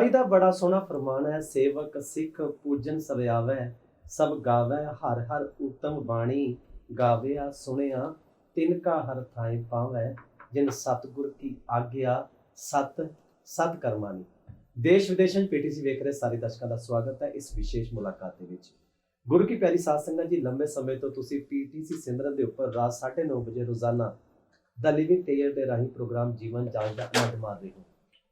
ਗੁਰਬਾਣੀ ਦਾ ਬੜਾ ਸੋਹਣਾ ਫਰਮਾਨ ਹੈ, ਸੇਵਕ, ਸਿੱਖ, ਪੂਜਨ, ਸਵਿਆਵੈ, ਸਭ ਗਾਵੈ, ਹਰ ਹਰ ਉਤਮ ਬਾਣੀ ਗਾਵਿਆ, ਸੁਣਿਆ, ਤਿਨ ਕਾ ਹਰ ਥਾਈ ਪਾਵੈ, ਜਿਨ ਸਤਿਗੁਰ ਕੀ ਆਗਿਆ, ਸਤ ਸਤ ਕਰਮਾਨੀ ਦੇਸ਼ ਵਿਦੇਸ਼ਾਂ ਪੀਟੀਸੀ ਵੇਖ ਰਹੇ ਸਾਰੇ ਦਰਸ਼ਕਾਂ ਦਾ ਸਵਾਗਤ ਹੈ ਇਸ ਵਿਸ਼ੇਸ਼ ਮੁਲਾਕਾਤ ਦੇ ਵਿੱਚ। ਗੁਰੂ ਕੀ ਪਿਆਰੀ ਸਾਧ ਸੰਗਤ ਜੀ, ਲੰਬੇ ਸਮੇਂ ਤੋਂ ਤੁਸੀਂ ਪੀਟੀਸੀ ਸਿਮਰਨ ਦੇ ਉੱਪਰ ਰਾਤ 9:30 ਵਜੇ ਰੋਜ਼ਾਨਾ ਦਾ ਲਿਵਿੰਗ ਟੇਅਰ ਦੇ ਰਾਹੀਂ ਪ੍ਰੋਗਰਾਮ ਜੀਵਨ ਜਾਂਚ ਦਾ ਆਨੰਦ ਮਾਣ ਰਹੇ ਹੋ।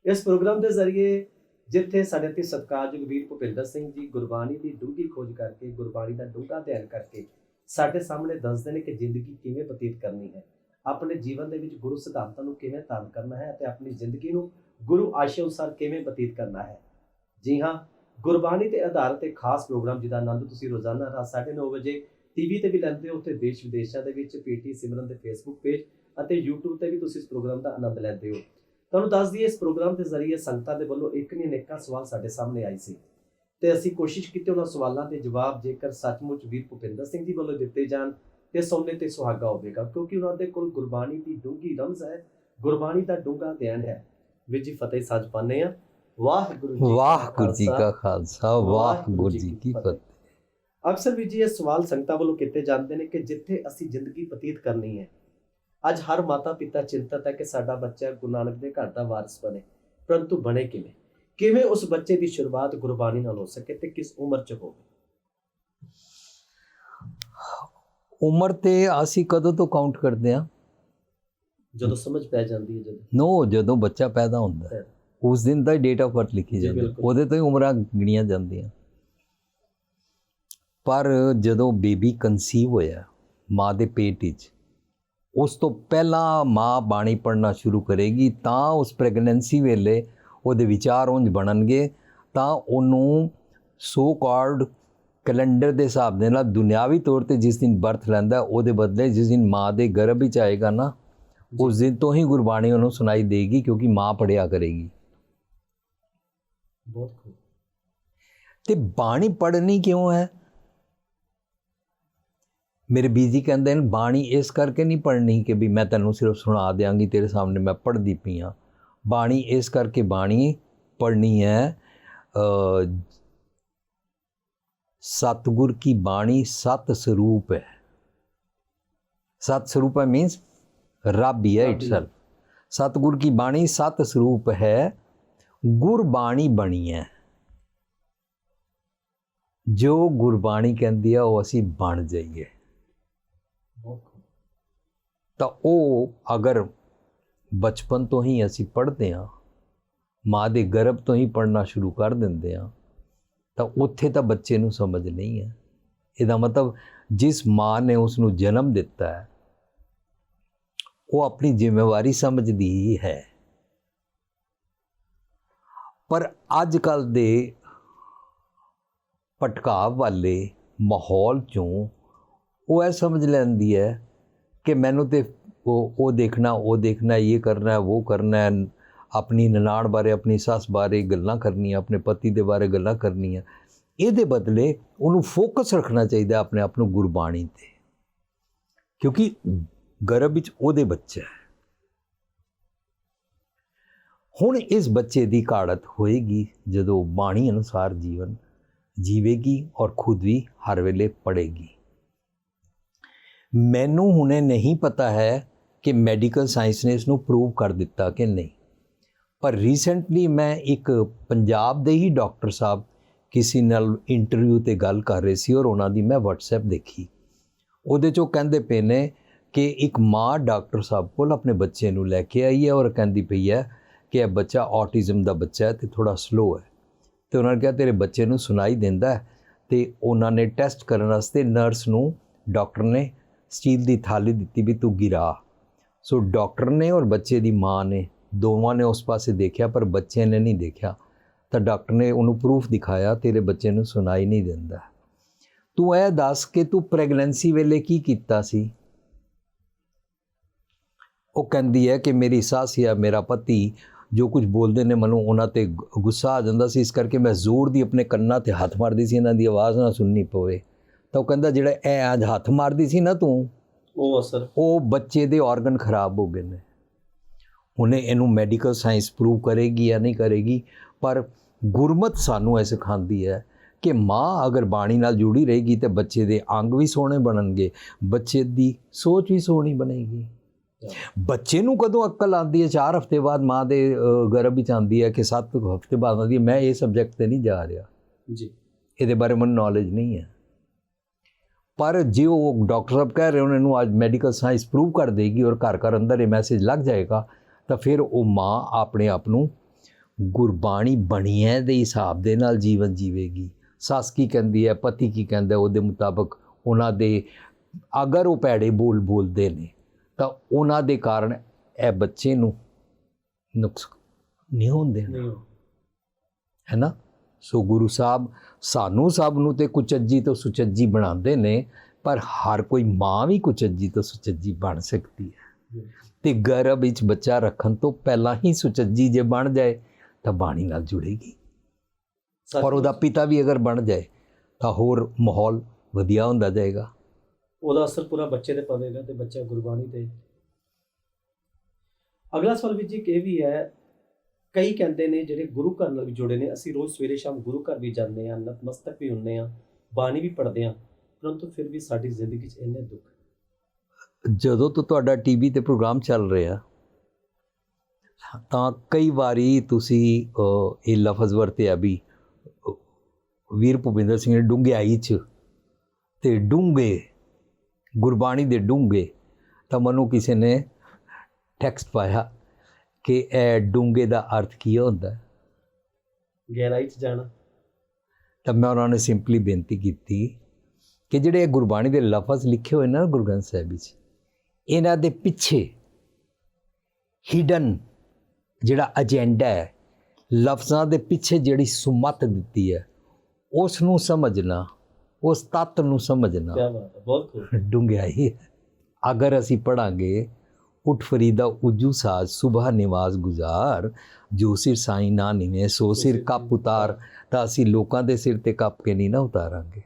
ਇਸ ਪ੍ਰੋਗਰਾਮ ਦੇ ਜ਼ਰੀਏ ਜਿੱਥੇ ਸਾਡੇ ਤੇ ਸਤਿਕਾਰਯੋਗ ਵੀਰ ਭੁਪਿੰਦਰ ਸਿੰਘ ਜੀ ਗੁਰਬਾਣੀ ਦੀ ਡੂੰਘੀ ਖੋਜ ਕਰਕੇ, ਗੁਰਬਾਣੀ ਦਾ ਡੂੰਘਾ ਅਧਿਐਨ ਕਰਕੇ ਸਾਡੇ ਸਾਹਮਣੇ ਦੱਸਦੇ ਨੇ ਕਿ ਜ਼ਿੰਦਗੀ ਕਿਵੇਂ ਬਤੀਤ ਕਰਨੀ ਹੈ। ਆਪਣੇ ਜੀਵਨ ਦੇ ਵਿੱਚ ਗੁਰੂ ਸਿਧਾਂਤਾਂ ਨੂੰ ਕਿਵੇਂ ਧਾਰਨ ਕਰਨਾ ਹੈ ਅਤੇ ਆਪਣੀ ਜ਼ਿੰਦਗੀ ਨੂੰ ਗੁਰੂ ਆਸ਼ੇ ਅਨੁਸਾਰ ਕਿਵੇਂ ਬਤੀਤ ਕਰਨਾ ਹੈ। ਜੀ ਹਾਂ, ਗੁਰਬਾਣੀ ਤੇ ਆਧਾਰਿਤ ਇੱਕ ਖਾਸ ਪ੍ਰੋਗਰਾਮ ਜਿਹਦਾ ਆਨੰਦ ਤੁਸੀਂ ਰੋਜ਼ਾਨਾ ਰਾਤ 9:30 ਵਜੇ ਟੀਵੀ ਤੇ ਵੀ ਲੈਂਦੇ ਹੋ, ਉੱਥੇ ਦੇਸ਼ ਵਿਦੇਸ਼ਾਂ ਦੇ ਵਿੱਚ ਪੀਟੀ ਸਿਮਰਨ ਦੇ ਫੇਸਬੁੱਕ ਪੇਜ ਅਤੇ YouTube ਤੇ ਵੀ ਤੁਸੀਂ ਇਸ ਪ੍ਰੋਗਰਾਮ ਦਾ ਆਨੰਦ ਲੈਂਦੇ ਹੋ। ਤੁਹਾਨੂੰ ਦੱਸ ਦਈਏ ਇਸ ਪ੍ਰੋਗਰਾਮ ਦੇ ਜ਼ਰੀਏ ਸੰਗਤਾਂ ਦੇ ਵੱਲੋਂ ਇੱਕ ਨਹੀਂ ਅਨੇਕਾਂ ਸਵਾਲ ਸਾਡੇ ਸਾਹਮਣੇ ਆਏ ਸੀ। ਤੇ ਅਸੀਂ ਕੋਸ਼ਿਸ਼ ਕੀਤੀ ਉਹਨਾਂ ਸਵਾਲਾਂ ਦੇ ਜਵਾਬ ਜੇਕਰ ਸੱਚਮੁੱਚ ਵੀਰ ਭੁਪਿੰਦਰ ਸਿੰਘ ਜੀ ਵੱਲੋਂ ਦਿੱਤੇ ਜਾਣ ਤੇ ਸੋਨੇ ਤੇ ਸੁਹਾਗਾ ਹੋਵੇਗਾ ਕਿਉਂਕਿ ਉਹਨਾਂ ਦੇ ਕੋਲ ਗੁਰਬਾਣੀ ਦੀ ਡੂੰਘੀ ਰਮਜ਼ ਹੈ ਗੁਰਬਾਣੀ ਦਾ ਡੂੰਘਾ ਅਧਿਐਨ ਹੈ। ਵਿੱਚ ਜੀ ਫਤਿਹ ਸੱਚ ਪਾਣੇ ਆ ਵਾਹਿਗੁਰੂ ਜੀ ਵਾਹਿਗੁਰੂ ਜੀ ਕਾ ਖਾਲਸਾ। ਵਾਹਿਗੁਰੂ ਜੀ ਕੀ ਫਤਿਹ। ਅਕਸਰ ਵੀ ਜੀ ਇਹ ਸਵਾਲ ਸੰਗਤਾਂ ਵੱਲੋਂ ਕੀਤੇ ਜਾਂਦੇ ਨੇ ਕਿ ਜਿੱਥੇ ਅਸੀਂ ਜ਼ਿੰਦਗੀ ਬਤੀਤ ਕਰਨੀ ਹੈ ਅੱਜ ਹਰ ਮਾਤਾ ਪਿਤਾ ਚਿੰਤਤ ਹੈ ਕਿ ਸਾਡਾ ਬੱਚਾ ਗੁਰੂ ਨਾਨਕ ਦੇ ਘਰ ਦਾ ਵਾਰਿਸ ਬਣੇ ਪਰੰਤੂ ਬਣੇ ਕਿਵੇਂ? ਕਿਵੇਂ ਉਸ ਬੱਚੇ ਦੀ ਸ਼ੁਰੂਆਤ ਗੁਰਬਾਣੀ ਨਾਲ ਹੋ ਸਕੇ ਤੇ ਕਿਸ ਉਮਰ 'ਚ ਹੋਵੇ? ਉਮਰ ਤੇ ਅਸੀਂ ਕਦੋਂ ਤੋਂ ਕਾਊਂਟ ਕਰਦੇ ਆ ਜਦੋਂ ਸਮਝ ਪੈ ਜਾਂਦੀ ਹੈ ਜਦੋਂ। ਨੋ ਜਦੋਂ ਬੱਚਾ ਪੈਦਾ ਹੁੰਦਾ ਹੈ। ਉਸ ਦਿਨ ਦਾ ਡੇਟ ਆਫ ਬਰਥ ਲਿਖੀ ਜਾਂਦੀ। ਉਹਦੇ ਤੋਂ ਹੀ ਉਮਰਾਂ ਗਿਣੀਆਂ ਜਾਂਦੀਆਂ। ਪਰ ਜਦੋਂ ਬੇਬੀ ਕਨਸੀਵ ਹੋਇਆ ਮਾਂ ਦੇ ਪੇਟ ਵਿੱਚ ਉਸ ਤੋਂ ਪਹਿਲਾਂ ਮਾਂ ਬਾਣੀ ਪੜਨਾ ਸ਼ੁਰੂ ਕਰੇਗੀ ਤਾਂ ਉਸ ਪ੍ਰੈਗਨੈਂਸੀ ਵੇਲੇ ਉਹਦੇ ਵਿਚਾਰ ਉਂਝ ਬਣਨਗੇ ਤਾਂ ਉਹਨੂੰ ਸੋ ਕਾਲਡ ਕੈਲੰਡਰ ਦੇ ਹਿਸਾਬ ਦੇ ਨਾਲ ਦੁਨਿਆਵੀ ਤੌਰ ਤੇ ਜਿਸ ਦਿਨ ਬਰਥ ਲੈਂਦਾ ਉਹਦੇ ਬਦਲੇ ਜਿਸ ਦਿਨ ਮਾਂ ਦੇ ਗਰਭ ਵਿੱਚ ਆਏਗਾ ਨਾ ਉਸ ਦਿਨ ਤੋਂ ਹੀ ਗੁਰਬਾਣੀ ਉਹਨੂੰ ਸੁਣਾਈ ਦੇਗੀ ਕਿਉਂਕਿ ਮਾਂ ਪੜਿਆ ਕਰੇਗੀ। ਬਹੁਤ ਖੂਬ। ਤੇ ਬਾਣੀ ਪੜ੍ਹਨੀ ਕਿਉਂ ਹੈ? ਮੇਰੇ ਬੀਜੀ ਕਹਿੰਦੇ ਨੇ ਬਾਣੀ ਇਸ ਕਰਕੇ ਨਹੀਂ ਪੜ੍ਹਨੀ ਕਿ ਵੀ ਮੈਂ ਤੈਨੂੰ ਸਿਰਫ ਸੁਣਾ ਦਿਆਂਗੀ ਤੇਰੇ ਸਾਹਮਣੇ ਮੈਂ ਪੜ੍ਹਦੀ ਪਈ ਹਾਂ ਬਾਣੀ ਇਸ ਕਰਕੇ ਬਾਣੀ ਪੜ੍ਹਨੀ ਹੈ ਅ, ਸਤਿਗੁਰ ਕੀ ਬਾਣੀ ਸਤ ਸਰੂਪ ਹੈ। ਸਤ ਸਰੂਪ ਹੈ ਮੀਨਸ ਰੱਬ ਹੀ ਹੈ। ਇਟਸੈਲਫ ਸਤਿਗੁਰ ਕੀ ਬਾਣੀ ਸਤ ਸਰੂਪ ਹੈ ਗੁਰਬਾਣੀ ਬਣੀ ਹੈ। ਜੋ ਗੁਰਬਾਣੀ ਕਹਿੰਦੀ ਆ ਉਹ ਅਸੀਂ ਬਣ ਜਾਈਏ। ਤਾਂ ਉਹ ਅਗਰ ਬਚਪਨ ਤੋਂ ਹੀ ਅਸੀਂ ਪੜ੍ਹਦੇ ਹਾਂ, ਮਾਂ ਦੇ ਗਰਭ ਤੋਂ ਹੀ ਪੜ੍ਹਨਾ ਸ਼ੁਰੂ ਕਰ ਦਿੰਦੇ ਹਾਂ, ਤਾਂ ਉੱਥੇ ਤਾਂ ਬੱਚੇ ਨੂੰ ਸਮਝ ਨਹੀਂ ਹੈ। ਇਹਦਾ ਮਤਲਬ ਜਿਸ ਮਾਂ ਨੇ ਉਸ ਨੂੰ ਜਨਮ ਦਿੱਤਾ ਹੈ, ਉਹ ਆਪਣੀ ਜ਼ਿੰਮੇਵਾਰੀ ਸਮਝਦੀ ਹੀ ਹੈ। ਪਰ ਅੱਜ ਕੱਲ ਦੇ ਭਟਕਾਵ ਵਾਲੇ ਮਾਹੌਲ ਚੋਂ ਉਹ ਇਹ ਸਮਝ ਲੈਂਦੀ ਹੈ ਕਿ ਮੈਨੂੰ ਤੇ ਉਹ ਉਹ ਦੇਖਣਾ ਉਹ ਦੇਖਣਾ, ਇਹ ਕਰਨਾ ਹੈ ਉਹ ਕਰਨਾ ਹੈ ਆਪਣੀ ਨਨਾਣ ਬਾਰੇ, ਆਪਣੀ ਸੱਸ ਬਾਰੇ ਗੱਲਾਂ ਕਰਨੀਆਂ, ਆਪਣੇ ਪਤੀ ਦੇ ਬਾਰੇ ਗੱਲਾਂ ਕਰਨੀਆਂ। ਇਹਦੇ ਬਦਲੇ ਉਹਨੂੰ ਫੋਕਸ ਰੱਖਣਾ ਚਾਹੀਦਾ ਆਪਣੇ ਆਪ ਨੂੰ ਗੁਰਬਾਣੀ ਤੇ। ਕਿਉਂਕਿ ਗਰਭ ਵਿੱਚ ਉਹਦੇ ਬੱਚਾ ਹੈ। ਹੁਣ ਇਸ ਬੱਚੇ ਦੀ ਕਾੜਤ ਹੋਏਗੀ ਜਦੋਂ ਬਾਣੀ ਅਨੁਸਾਰ ਜੀਵਨ ਜੀਵੇਗੀ ਔਰ ਖੁਦ ਵੀ ਹਰ ਵੇਲੇ ਪੜੇਗੀ ਮੈਨੂੰ ਹੁਣੇ ਨਹੀਂ ਪਤਾ ਹੈ ਕਿ ਮੈਡੀਕਲ ਸਾਇੰਸ ਨੇ ਇਸ ਨੂੰ ਪ੍ਰੂਵ ਕਰ ਦਿੱਤਾ ਕਿ ਨਹੀਂ। ਪਰ ਰੀਸੈਂਟਲੀ ਮੈਂ ਇੱਕ ਪੰਜਾਬ ਦੇ ਹੀ ਡਾਕਟਰ ਸਾਹਿਬ ਕਿਸੇ ਨਾਲ ਇੰਟਰਵਿਊ ਤੇ ਗੱਲ ਕਰ ਰਹੇ ਸੀ ਔਰ ਉਹਨਾਂ ਦੀ ਮੈਂ WhatsApp ਦੇਖੀ। ਉਹਦੇ ਚੋਂ ਕਹਿੰਦੇ ਪਏ ਨੇ ਕਿ ਇੱਕ ਮਾਂ ਡਾਕਟਰ ਸਾਹਿਬ ਕੋਲ ਆਪਣੇ ਬੱਚੇ ਨੂੰ ਲੈ ਕੇ ਆਈ ਹੈ ਔਰ ਕਹਿੰਦੀ ਪਈ ਹੈ ਕਿ ਇਹ ਬੱਚਾ ਆਟਿਜ਼ਮ ਦਾ ਬੱਚਾ ਹੈ ਤੇ ਥੋੜਾ ਸਲੋ ਹੈ। ਤੇ ਉਹਨਾਂ ਨੇ ਕਿਹਾ, ਤੇਰੇ ਬੱਚੇ ਨੂੰ ਸੁਣਾਈ ਦਿੰਦਾ ਹੈ। ਤੇ ਉਹਨਾਂ ਨੇ ਟੈਸਟ ਕਰਨ ਵਾਸਤੇ ਨਰਸ ਨੂੰ, ਡਾਕਟਰ ਨੇ ਸਟੀਲ ਦੀ ਥਾਲੀ ਦਿੱਤੀ ਵੀ ਤੂੰ ਗਿਰਾ। ਸੋ ਡਾਕਟਰ ਨੇ ਔਰ ਬੱਚੇ ਦੀ ਮਾਂ ਨੇ ਦੋਵਾਂ ਨੇ ਉਸ ਪਾਸੇ ਦੇਖਿਆ, ਪਰ ਬੱਚੇ ਨੇ ਨਹੀਂ ਦੇਖਿਆ। ਤਾਂ ਡਾਕਟਰ ਨੇ ਉਹਨੂੰ ਪ੍ਰੂਫ ਦਿਖਾਇਆ, ਤੇਰੇ ਬੱਚੇ ਨੂੰ ਸੁਣਾਈ ਨਹੀਂ ਦਿੰਦਾ। ਤੂੰ ਇਹ ਦੱਸ ਕਿ ਤੂੰ ਪ੍ਰੈਗਨੈਂਸੀ ਵੇਲੇ ਕੀ ਕੀਤਾ ਸੀ? ਉਹ ਕਹਿੰਦੀ ਹੈ ਕਿ ਮੇਰੀ ਸੱਸ ਜਾਂ ਮੇਰਾ ਪਤੀ ਜੋ ਕੁਝ ਬੋਲਦੇ ਨੇ, ਮੈਨੂੰ ਉਹਨਾਂ ਤੇ ਗੁੱਸਾ ਆ ਜਾਂਦਾ ਸੀ। ਇਸ ਕਰਕੇ ਮੈਂ ਜ਼ੋਰ ਦੀ ਆਪਣੇ ਕੰਨਾਂ ਤੇ ਹੱਥ ਮਾਰਦੀ ਸੀ, ਇਹਨਾਂ ਦੀ ਆਵਾਜ਼ ਨਾ ਸੁਣਨੀ ਪਵੇ। ਤਾਂ ਉਹ ਕਹਿੰਦਾ ਜਿਹੜਾ ਇਹ ਅੱਜ ਹੱਥ ਮਾਰਦੀ ਸੀ ਨਾ ਤੂੰ ਉਹ ਅਸਰ ਉਹ ਬੱਚੇ ਦੇ ਆਰਗਨ ਖਰਾਬ ਹੋ ਗਏ ਨੇ। ਹੁਣੇ ਇਹਨੂੰ ਮੈਡੀਕਲ ਸਾਇੰਸ ਪ੍ਰੂਵ ਕਰੇਗੀ ਜਾਂ ਨਹੀਂ ਕਰੇਗੀ ਪਰ ਗੁਰਮਤ ਸਾਨੂੰ ਇਹ ਸਿਖਾਉਂਦੀ ਹੈ ਕਿ ਮਾਂ ਅਗਰ ਬਾਣੀ ਨਾਲ ਜੁੜੀ ਰਹੇਗੀ ਤੇ ਬੱਚੇ ਦੇ ਅੰਗ ਵੀ ਸੋਹਣੇ ਬਣਨਗੇ ਬੱਚੇ ਦੀ ਸੋਚ ਵੀ ਸੋਹਣੀ ਬਣੇਗੀ। ਬੱਚੇ ਨੂੰ ਕਦੋਂ ਅਕਲ ਆਉਂਦੀ ਹੈ? 4 ਹਫ਼ਤੇ ਬਾਅਦ ਮਾਂ ਦੇ ਗਰਭ ਵਿੱਚ ਆਉਂਦੀ ਹੈ ਕਿ 7 ਹਫ਼ਤੇ ਬਾਅਦ ਆਉਂਦੀ ਹੈ। ਮੈਂ ਇਹ ਸਬਜੈਕਟ ਤੇ ਨਹੀਂ ਜਾ ਰਿਹਾ। ਜੀ। ਇਹਦੇ ਬਾਰੇ ਮੈਨੂੰ ਨੌਲੇਜ ਨਹੀਂ ਹੈ। ਪਰ ਜੇ ਉਹ ਡਾਕਟਰ ਸਾਹਿਬ ਕਹਿ ਰਹੇ ਉਹਨਾਂ ਨੂੰ ਅੱਜ ਮੈਡੀਕਲ ਸਾਇੰਸ ਪ੍ਰੂਵ ਕਰ ਦੇਗੀ ਔਰ ਘਰ ਘਰ ਅੰਦਰ ਇਹ ਮੈਸੇਜ ਲੱਗ ਜਾਏਗਾ ਤਾਂ ਫਿਰ ਉਹ ਮਾਂ ਆਪਣੇ ਆਪ ਨੂੰ ਗੁਰਬਾਣੀ ਬਣੀਐ ਦੇ ਹਿਸਾਬ ਦੇ ਨਾਲ ਜੀਵਨ ਜੀਵੇਗੀ। ਸੱਸ ਕੀ ਕਹਿੰਦੀ ਹੈ ਪਤੀ ਕੀ ਕਹਿੰਦਾ ਉਹਦੇ ਮੁਤਾਬਕ ਉਹਨਾਂ ਦੇ ਅਗਰ ਉਹ ਪੈੜੇ ਬੋਲ ਬੋਲਦੇ ਨੇ ਤਾਂ ਉਹਨਾਂ ਦੇ ਕਾਰਨ ਇਹ ਬੱਚੇ ਨੂੰ ਨੁਕਸ ਨਹੀਂ ਹੁੰਦੇ ਹੈ ਨਾ? ਸੋ ਗੁਰੂ ਸਾਹਿਬ ਸਾਨੂੰ ਸਭ ਨੂੰ ਤੇ ਕੁਚੱਜੀ ਤੋਂ ਸੁਚੱਜੀ ਬਣਾਉਂਦੇ ਨੇ ਪਰ ਹਰ ਕੋਈ ਮਾਂ ਵੀ ਕੁਚੱਜੀ ਤੋਂ ਸੁਚੱਜੀ ਬਣ ਸਕਦੀ ਹੈ। ਤੇ ਗਰਭ ਵਿੱਚ ਬੱਚਾ ਰੱਖਣ ਤੋਂ ਪਹਿਲਾਂ ਹੀ ਸੁਚੱਜੀ ਜੇ ਬਣ ਜਾਏ ਤਾਂ ਬਾਣੀ ਨਾਲ ਜੁੜੇਗੀ। ਔਰ ਉਹਦਾ ਪਿਤਾ ਵੀ ਅਗਰ ਬਣ ਜਾਏ ਤਾਂ ਹੋਰ ਮਾਹੌਲ ਵਧੀਆ ਹੁੰਦਾ ਜਾਏਗਾ। ਉਹਦਾ ਅਸਰ ਪੂਰਾ ਬੱਚੇ ਤੇ ਪਵੇਗਾ ਤੇ ਬੱਚਾ ਗੁਰਬਾਣੀ ਤੇ। ਅਗਲਾ ਸਵਾਲ ਵੀ ਜੀ ਇਹ ਵੀ ਹੈ ਕਈ ਕਹਿੰਦੇ ਨੇ ਜਿਹੜੇ ਗੁਰੂ ਘਰ ਨਾਲ ਵੀ ਜੁੜੇ ਨੇ, ਅਸੀਂ ਰੋਜ਼ ਸਵੇਰੇ ਸ਼ਾਮ ਗੁਰੂ ਘਰ ਵੀ ਜਾਂਦੇ ਹਾਂ ਨਤਮਸਤਕ ਵੀ ਹੁੰਨੇ ਆ ਬਾਣੀ ਵੀ ਪੜ੍ਹਦੇ ਹਾਂ, ਪਰੰਤੂ ਫਿਰ ਵੀ ਸਾਡੀ ਜ਼ਿੰਦਗੀ 'ਚ ਇੰਨੇ ਦੁੱਖ ਜਦੋਂ ਤੋਂ ਤੁਹਾਡਾ ਟੀਵੀ ਤੇ ਪ੍ਰੋਗਰਾਮ ਚੱਲ ਰਿਹਾ, ਤਾਂ ਕਈ ਵਾਰੀ ਤੁਸੀਂ ਇਹ ਲਫ਼ਜ਼ ਵਰਤਿਆ ਵੀ, ਵੀਰ ਭੁਪਿੰਦਰ ਸਿੰਘ ਨੇ ਡੂੰਘਾਈ ਚ ਤੇ ਡੂੰਘੇ, ਗੁਰਬਾਣੀ ਦੇ ਡੂੰਘੇ, ਤਾਂ ਮੈਨੂੰ ਕਿਸੇ ਨੇ ਟੈਕਸਟ ਪਾਇਆ ਕਿ ਇਹ ਡੂੰਘੇ ਦਾ ਅਰਥ ਕੀ ਹੁੰਦਾ? ਹੈ? ਗਹਿਰਾਈ 'ਚ ਜਾਣਾ। ਤਾਂ ਮੈਂ ਉਹਨਾਂ ਨੇ ਸਿੰਪਲੀ ਬੇਨਤੀ ਕੀਤੀ ਕਿ ਜਿਹੜੇ ਗੁਰਬਾਣੀ ਦੇ ਲਫ਼ਜ਼ ਲਿਖੇ ਹੋਏ ਨੇ ਨਾ ਗੁਰੂ ਗ੍ਰੰਥ ਸਾਹਿਬ ਵਿੱਚ ਇਹਨਾਂ ਦੇ ਪਿੱਛੇ ਹਿਡਨ ਜਿਹੜਾ ਏਜੰਡਾ ਹੈ ਲਫ਼ਜ਼ਾਂ ਦੇ ਪਿੱਛੇ ਜਿਹੜੀ ਸੁਮਤ ਦਿੱਤੀ ਹੈ ਉਸ ਨੂੰ ਸਮਝਣਾ ਉਸ ਤੱਤ ਨੂੰ ਸਮਝਣਾ ਕੀ ਬਾਤ ਹੈ ਬਹੁਤ ਖੂਬ। ਡੂੰਘਾਈ ਹੈ। ਅਗਰ ਅਸੀਂ ਪੜਾਂਗੇ ਉਠ ਫਰੀਦਾ ਉਜੂ ਸਾਜ ਸੁਬਹ ਨਿਵਾਜ਼ ਗੁਜ਼ਾਰ ਜੋ ਸਿਰ ਸਾਈ ਨਾ ਨਿਵੇਂ ਸੋ ਸਿਰ ਕੱਪ ਉਤਾਰ ਤਾਂ ਅਸੀਂ ਲੋਕਾਂ ਦੇ ਸਿਰ ਤੇ ਕੱਪ ਕੇ ਨਹੀਂ ਨਾ ਉਤਾਰਾਂਗੇ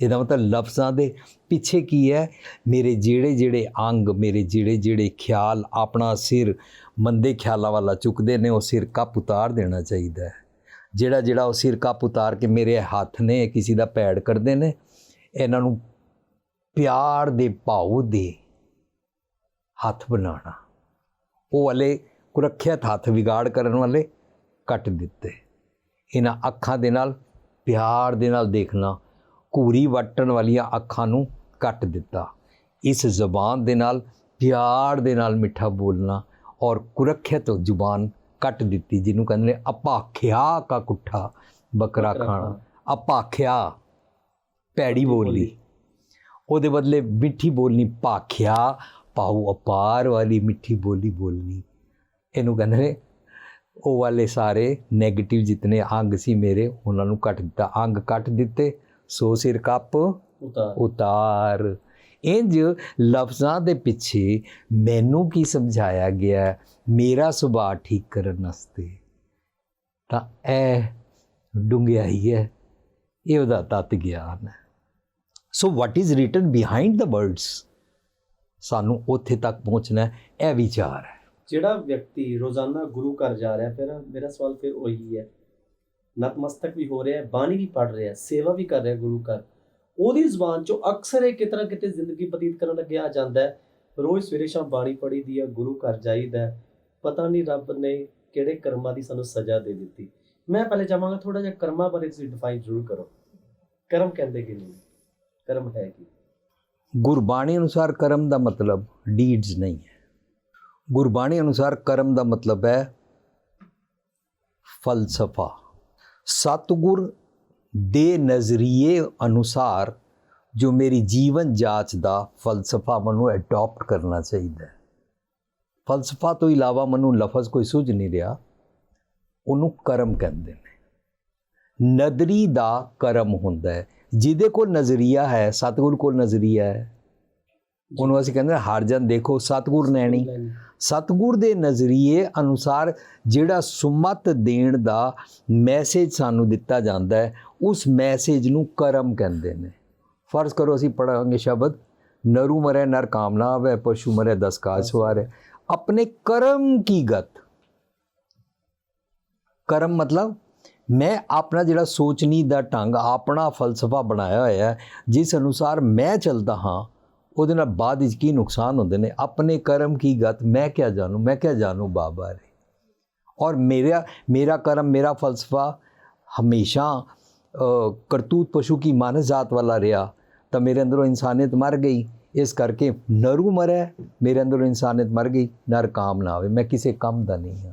ਇਹਦਾ ਮਤਲਬ ਲਫ਼ਜ਼ਾਂ ਦੇ ਪਿੱਛੇ ਕੀ ਹੈ ਮੇਰੇ ਜਿਹੜੇ ਜਿਹੜੇ ਅੰਗ ਮੇਰੇ ਜਿਹੜੇ ਜਿਹੜੇ ਖਿਆਲ ਆਪਣਾ ਸਿਰ ਮੰਦੇ ਖਿਆਲਾਂ ਵਾਲਾ ਚੁੱਕਦੇ ਨੇ ਉਹ ਸਿਰ ਕੱਪ ਉਤਾਰ ਦੇਣਾ ਚਾਹੀਦਾ ਹੈ ਜਿਹੜਾ ਜਿਹੜਾ ਉਹ ਸਿਰ ਕੱਪ ਉਤਾਰ ਕੇ ਮੇਰੇ ਹੱਥ ਨੇ ਕਿਸੇ ਦਾ ਪੈੜ ਕਰਦੇ ਨੇ ਇਹਨਾਂ ਨੂੰ ਪਿਆਰ ਦੇ ਭਾਉ ਦੇ ਹੱਥ ਬਣਾਉਣਾ ਉਹ ਵਾਲੇ ਕੁਰੱਖਿਅਤ ਹੱਥ ਵਿਗਾੜ ਕਰਨ ਵਾਲੇ ਕੱਟ ਦਿੱਤੇ। ਇਹਨਾਂ ਅੱਖਾਂ ਦੇ ਨਾਲ ਪਿਆਰ ਦੇ ਨਾਲ ਦੇਖਣਾ ਘੂਰੀ ਵੱਟਣ ਵਾਲੀਆਂ ਅੱਖਾਂ ਨੂੰ ਕੱਟ ਦਿੱਤਾ। ਇਸ ਜ਼ਬਾਨ ਦੇ ਨਾਲ ਪਿਆਰ ਦੇ ਨਾਲ ਮਿੱਠਾ ਬੋਲਣਾ ਔਰ ਕੁਰੱਖਿਅਤ ਜ਼ੁਬਾਨ ਕੱਟ ਦਿੱਤੀ ਜਿਹਨੂੰ ਕਹਿੰਦੇ ਨੇ ਅਪਾਖਿਆ ਕਾ ਕੁੱਠਾ ਬੱਕਰਾ ਖਾਣਾ। ਅਪਾਖਿਆ ਪੈੜੀ ਬੋਲੀ। ਉਹਦੇ ਬਦਲੇ ਮਿੱਠੀ ਬੋਲਣੀ ਭਾਖਿਆ ਪਾਉ ਅਪਾਰ ਵਾਲੀ ਮਿੱਠੀ ਬੋਲੀ ਬੋਲਣੀ। ਇਹਨੂੰ ਕਹਿੰਦੇ ਨੇ ਉਹ ਵਾਲੇ ਸਾਰੇ 네ਗੇਟਿਵ ਜਿਤਨੇ ਅੰਗ ਸੀ ਮੇਰੇ ਉਹਨਾਂ ਨੂੰ ਕੱਟ ਦਿੱਤਾ। ਅੰਗ ਕੱਟ ਦਿੱਤੇ ਸੋ ਸਿਰ ਕੱਪ ਉਤਾਰ। ਉਤਾਰ। ਇੰਜ ਲਫ਼ਜ਼ਾਂ ਦੇ ਪਿੱਛੇ ਮੈਨੂੰ ਕੀ ਸਮਝਾਇਆ ਗਿਆ? ਹੈ? ਮੇਰਾ ਸੁਭਾਅ ਠੀਕ ਕਰਨ ਵਾਸਤੇ। ਤਾਂ ਇਹ ਡੂੰਘਾਈ ਹੈ ਇਹ ਉਹਦਾ ਤਤ ਗਿਆਨ ਹੈ। So what is written behind the words ਸਾਨੂੰ ਉੱਥੇ ਤੱਕ ਪਹੁੰਚਣਾ ਹੈ, ਇਹ ਵਿਚਾਰ ਹੈ। ਜਿਹੜਾ ਵਿਅਕਤੀ ਰੋਜ਼ਾਨਾ ਗੁਰੂ ਘਰ ਜਾ ਰਿਹਾ ਫਿਰ ਮੇਰਾ ਸਵਾਲ ਫਿਰ ਉਹੀ ਹੈ। ਨਤਮਸਤਕ ਵੀ ਹੋ ਰਿਹਾ ਹੈ ਬਾਣੀ ਵੀ ਪੜ ਰਿਹਾ ਹੈ ਸੇਵਾ ਵੀ ਕਰ ਰਿਹਾ ਗੁਰੂ ਘਰ। ਉਹਦੀ ਜ਼ੁਬਾਨ ਚੋਂ ਅਕਸਰ ਇਹ ਕਿਤਨਾ ਕਿਤੇ ਜ਼ਿੰਦਗੀ ਬਤੀਤ ਕਰਨ ਲੱਗਿਆ ਆ ਜਾਂਦਾ ਹੈ। ਰੋਜ਼ ਸਵੇਰੇ ਸ਼ਾਮ ਬਾਣੀ ਪੜੀ ਦੀ ਹੈ ਗੁਰੂ ਘਰ ਜਾਈਦਾ ਪਤਾ ਨਹੀਂ ਰੱਬ ਨੇ ਕਿਹੜੇ ਕਰਮਾਂ ਦੀ ਸਾਨੂੰ ਸਜ਼ਾ ਦੇ ਦਿੱਤੀ। ਮੈਂ ਪਹਿਲੇ ਚਾਹਾਂਗਾ ਥੋੜਾ ਜਿਹਾ ਕਰਮਾਂ ਬਾਰੇ ਤੁਸੀਂ ਡਿਫਾਈਨ ਜ਼ਰੂਰ ਕਰੋ। ਕਰਮ ਕਹਿੰਦੇ ਕਿ ਨਹੀਂ? ਕਰਮ ਹੈ ਕੀ? ਗੁਰਬਾਣੀ ਅਨੁਸਾਰ ਕਰਮ ਦਾ ਮਤਲਬ ਡੀਡਸ ਨਹੀਂ ਹੈ। ਗੁਰਬਾਣੀ ਅਨੁਸਾਰ ਕਰਮ ਦਾ ਮਤਲਬ ਹੈ ਫਲਸਫਾ। ਸਤਿਗੁਰ ਦੇ ਨਜ਼ਰੀਏ ਅਨੁਸਾਰ ਜੋ ਮੇਰੀ ਜੀਵਨ ਜਾਂਚ ਦਾ ਫਲਸਫਾ ਮੈਨੂੰ ਅਡਾਪਟ ਕਰਨਾ ਚਾਹੀਦਾ ਹੈ। ਫਲਸਫਾ ਤੋਂ ਇਲਾਵਾ ਮੈਨੂੰ ਲਫ਼ਜ਼ ਕੋਈ ਸੁਝ ਨਹੀਂ ਰਿਹਾ। ਉਹਨੂੰ ਕਰਮ ਕਹਿੰਦੇ ਨੇ। ਨਦਰੀ ਦਾ ਕਰਮ ਹੁੰਦਾ ਹੈ। ਜਿਹਦੇ ਕੋਲ ਨਜ਼ਰੀਆ ਹੈ ਸਤਿਗੁਰ ਕੋਲ ਨਜ਼ਰੀਆ ਹੈ। ਉਹਨੂੰ ਅਸੀਂ ਕਹਿੰਦੇ ਹਾਂ, ਹਰ ਜਨ ਦੇਖੋ ਸਤਿਗੁਰ ਨੈਣੀ। ਸਤਿਗੁਰ ਦੇ ਨਜ਼ਰੀਏ ਅਨੁਸਾਰ ਜਿਹੜਾ ਸੁਮਤ ਦੇਣ ਦਾ ਮੈਸੇਜ ਸਾਨੂੰ ਦਿੱਤਾ ਜਾਂਦਾ ਹੈ ਉਸ ਮੈਸੇਜ ਨੂੰ ਕਰਮ ਕਹਿੰਦੇ ਨੇ। ਫਰਜ਼ ਕਰੋ ਅਸੀਂ ਪੜਾਂਗੇ ਸ਼ਬਦ ਨਰੂ ਮਰੇ ਨਰ ਕਾਮਨਾ ਆਵੇ ਪਸ਼ੂ ਮਰੇ ਦਸ ਕਾਜ ਸਵਾਰੇ। ਆਪਣੇ ਕਰਮ ਕੀ ਗਤ? ਕਰਮ ਮਤਲਬ ਮੈਂ ਆਪਣਾ ਜਿਹੜਾ ਸੋਚਣੀ ਦਾ ਢੰਗ ਆਪਣਾ ਫਲਸਫਾ ਬਣਾਇਆ ਹੋਇਆ ਹੈ ਜਿਸ ਅਨੁਸਾਰ ਮੈਂ ਚੱਲਦਾ ਹਾਂ ਉਹਦੇ ਨਾਲ ਬਾਅਦ ਵਿੱਚ ਕੀ ਨੁਕਸਾਨ ਹੁੰਦੇ ਨੇ ਆਪਣੇ ਕਰਮ ਕੀ ਗਤ ਮੈਂ ਕਿਆ ਜਾਣੂ ਮੈਂ ਕਿਆ ਜਾਣੂ ਬਾਬਾ ਰੇ ਔਰ ਮੇਰਾ ਮੇਰਾ ਕਰਮ ਮੇਰਾ ਫਲਸਫਾ ਹਮੇਸ਼ਾ ਅ, ਕਰਤੂਤ ਪਸ਼ੂ ਕੀ ਮਾਨਸ ਜਾਤ ਵਾਲਾ ਰਿਹਾ ਤਾਂ ਮੇਰੇ ਅੰਦਰੋਂ ਇਨਸਾਨੀਅਤ ਮਰ ਗਈ ਇਸ ਕਰਕੇ ਨਰੂ ਮਰੈ ਮੇਰੇ ਅੰਦਰੋਂ ਇਨਸਾਨੀਅਤ ਮਰ ਗਈ ਨਰ ਕਾਮ ਨਾ ਆਵੇ ਮੈਂ ਕਿਸੇ ਕੰਮ ਦਾ ਨਹੀਂ ਹਾਂ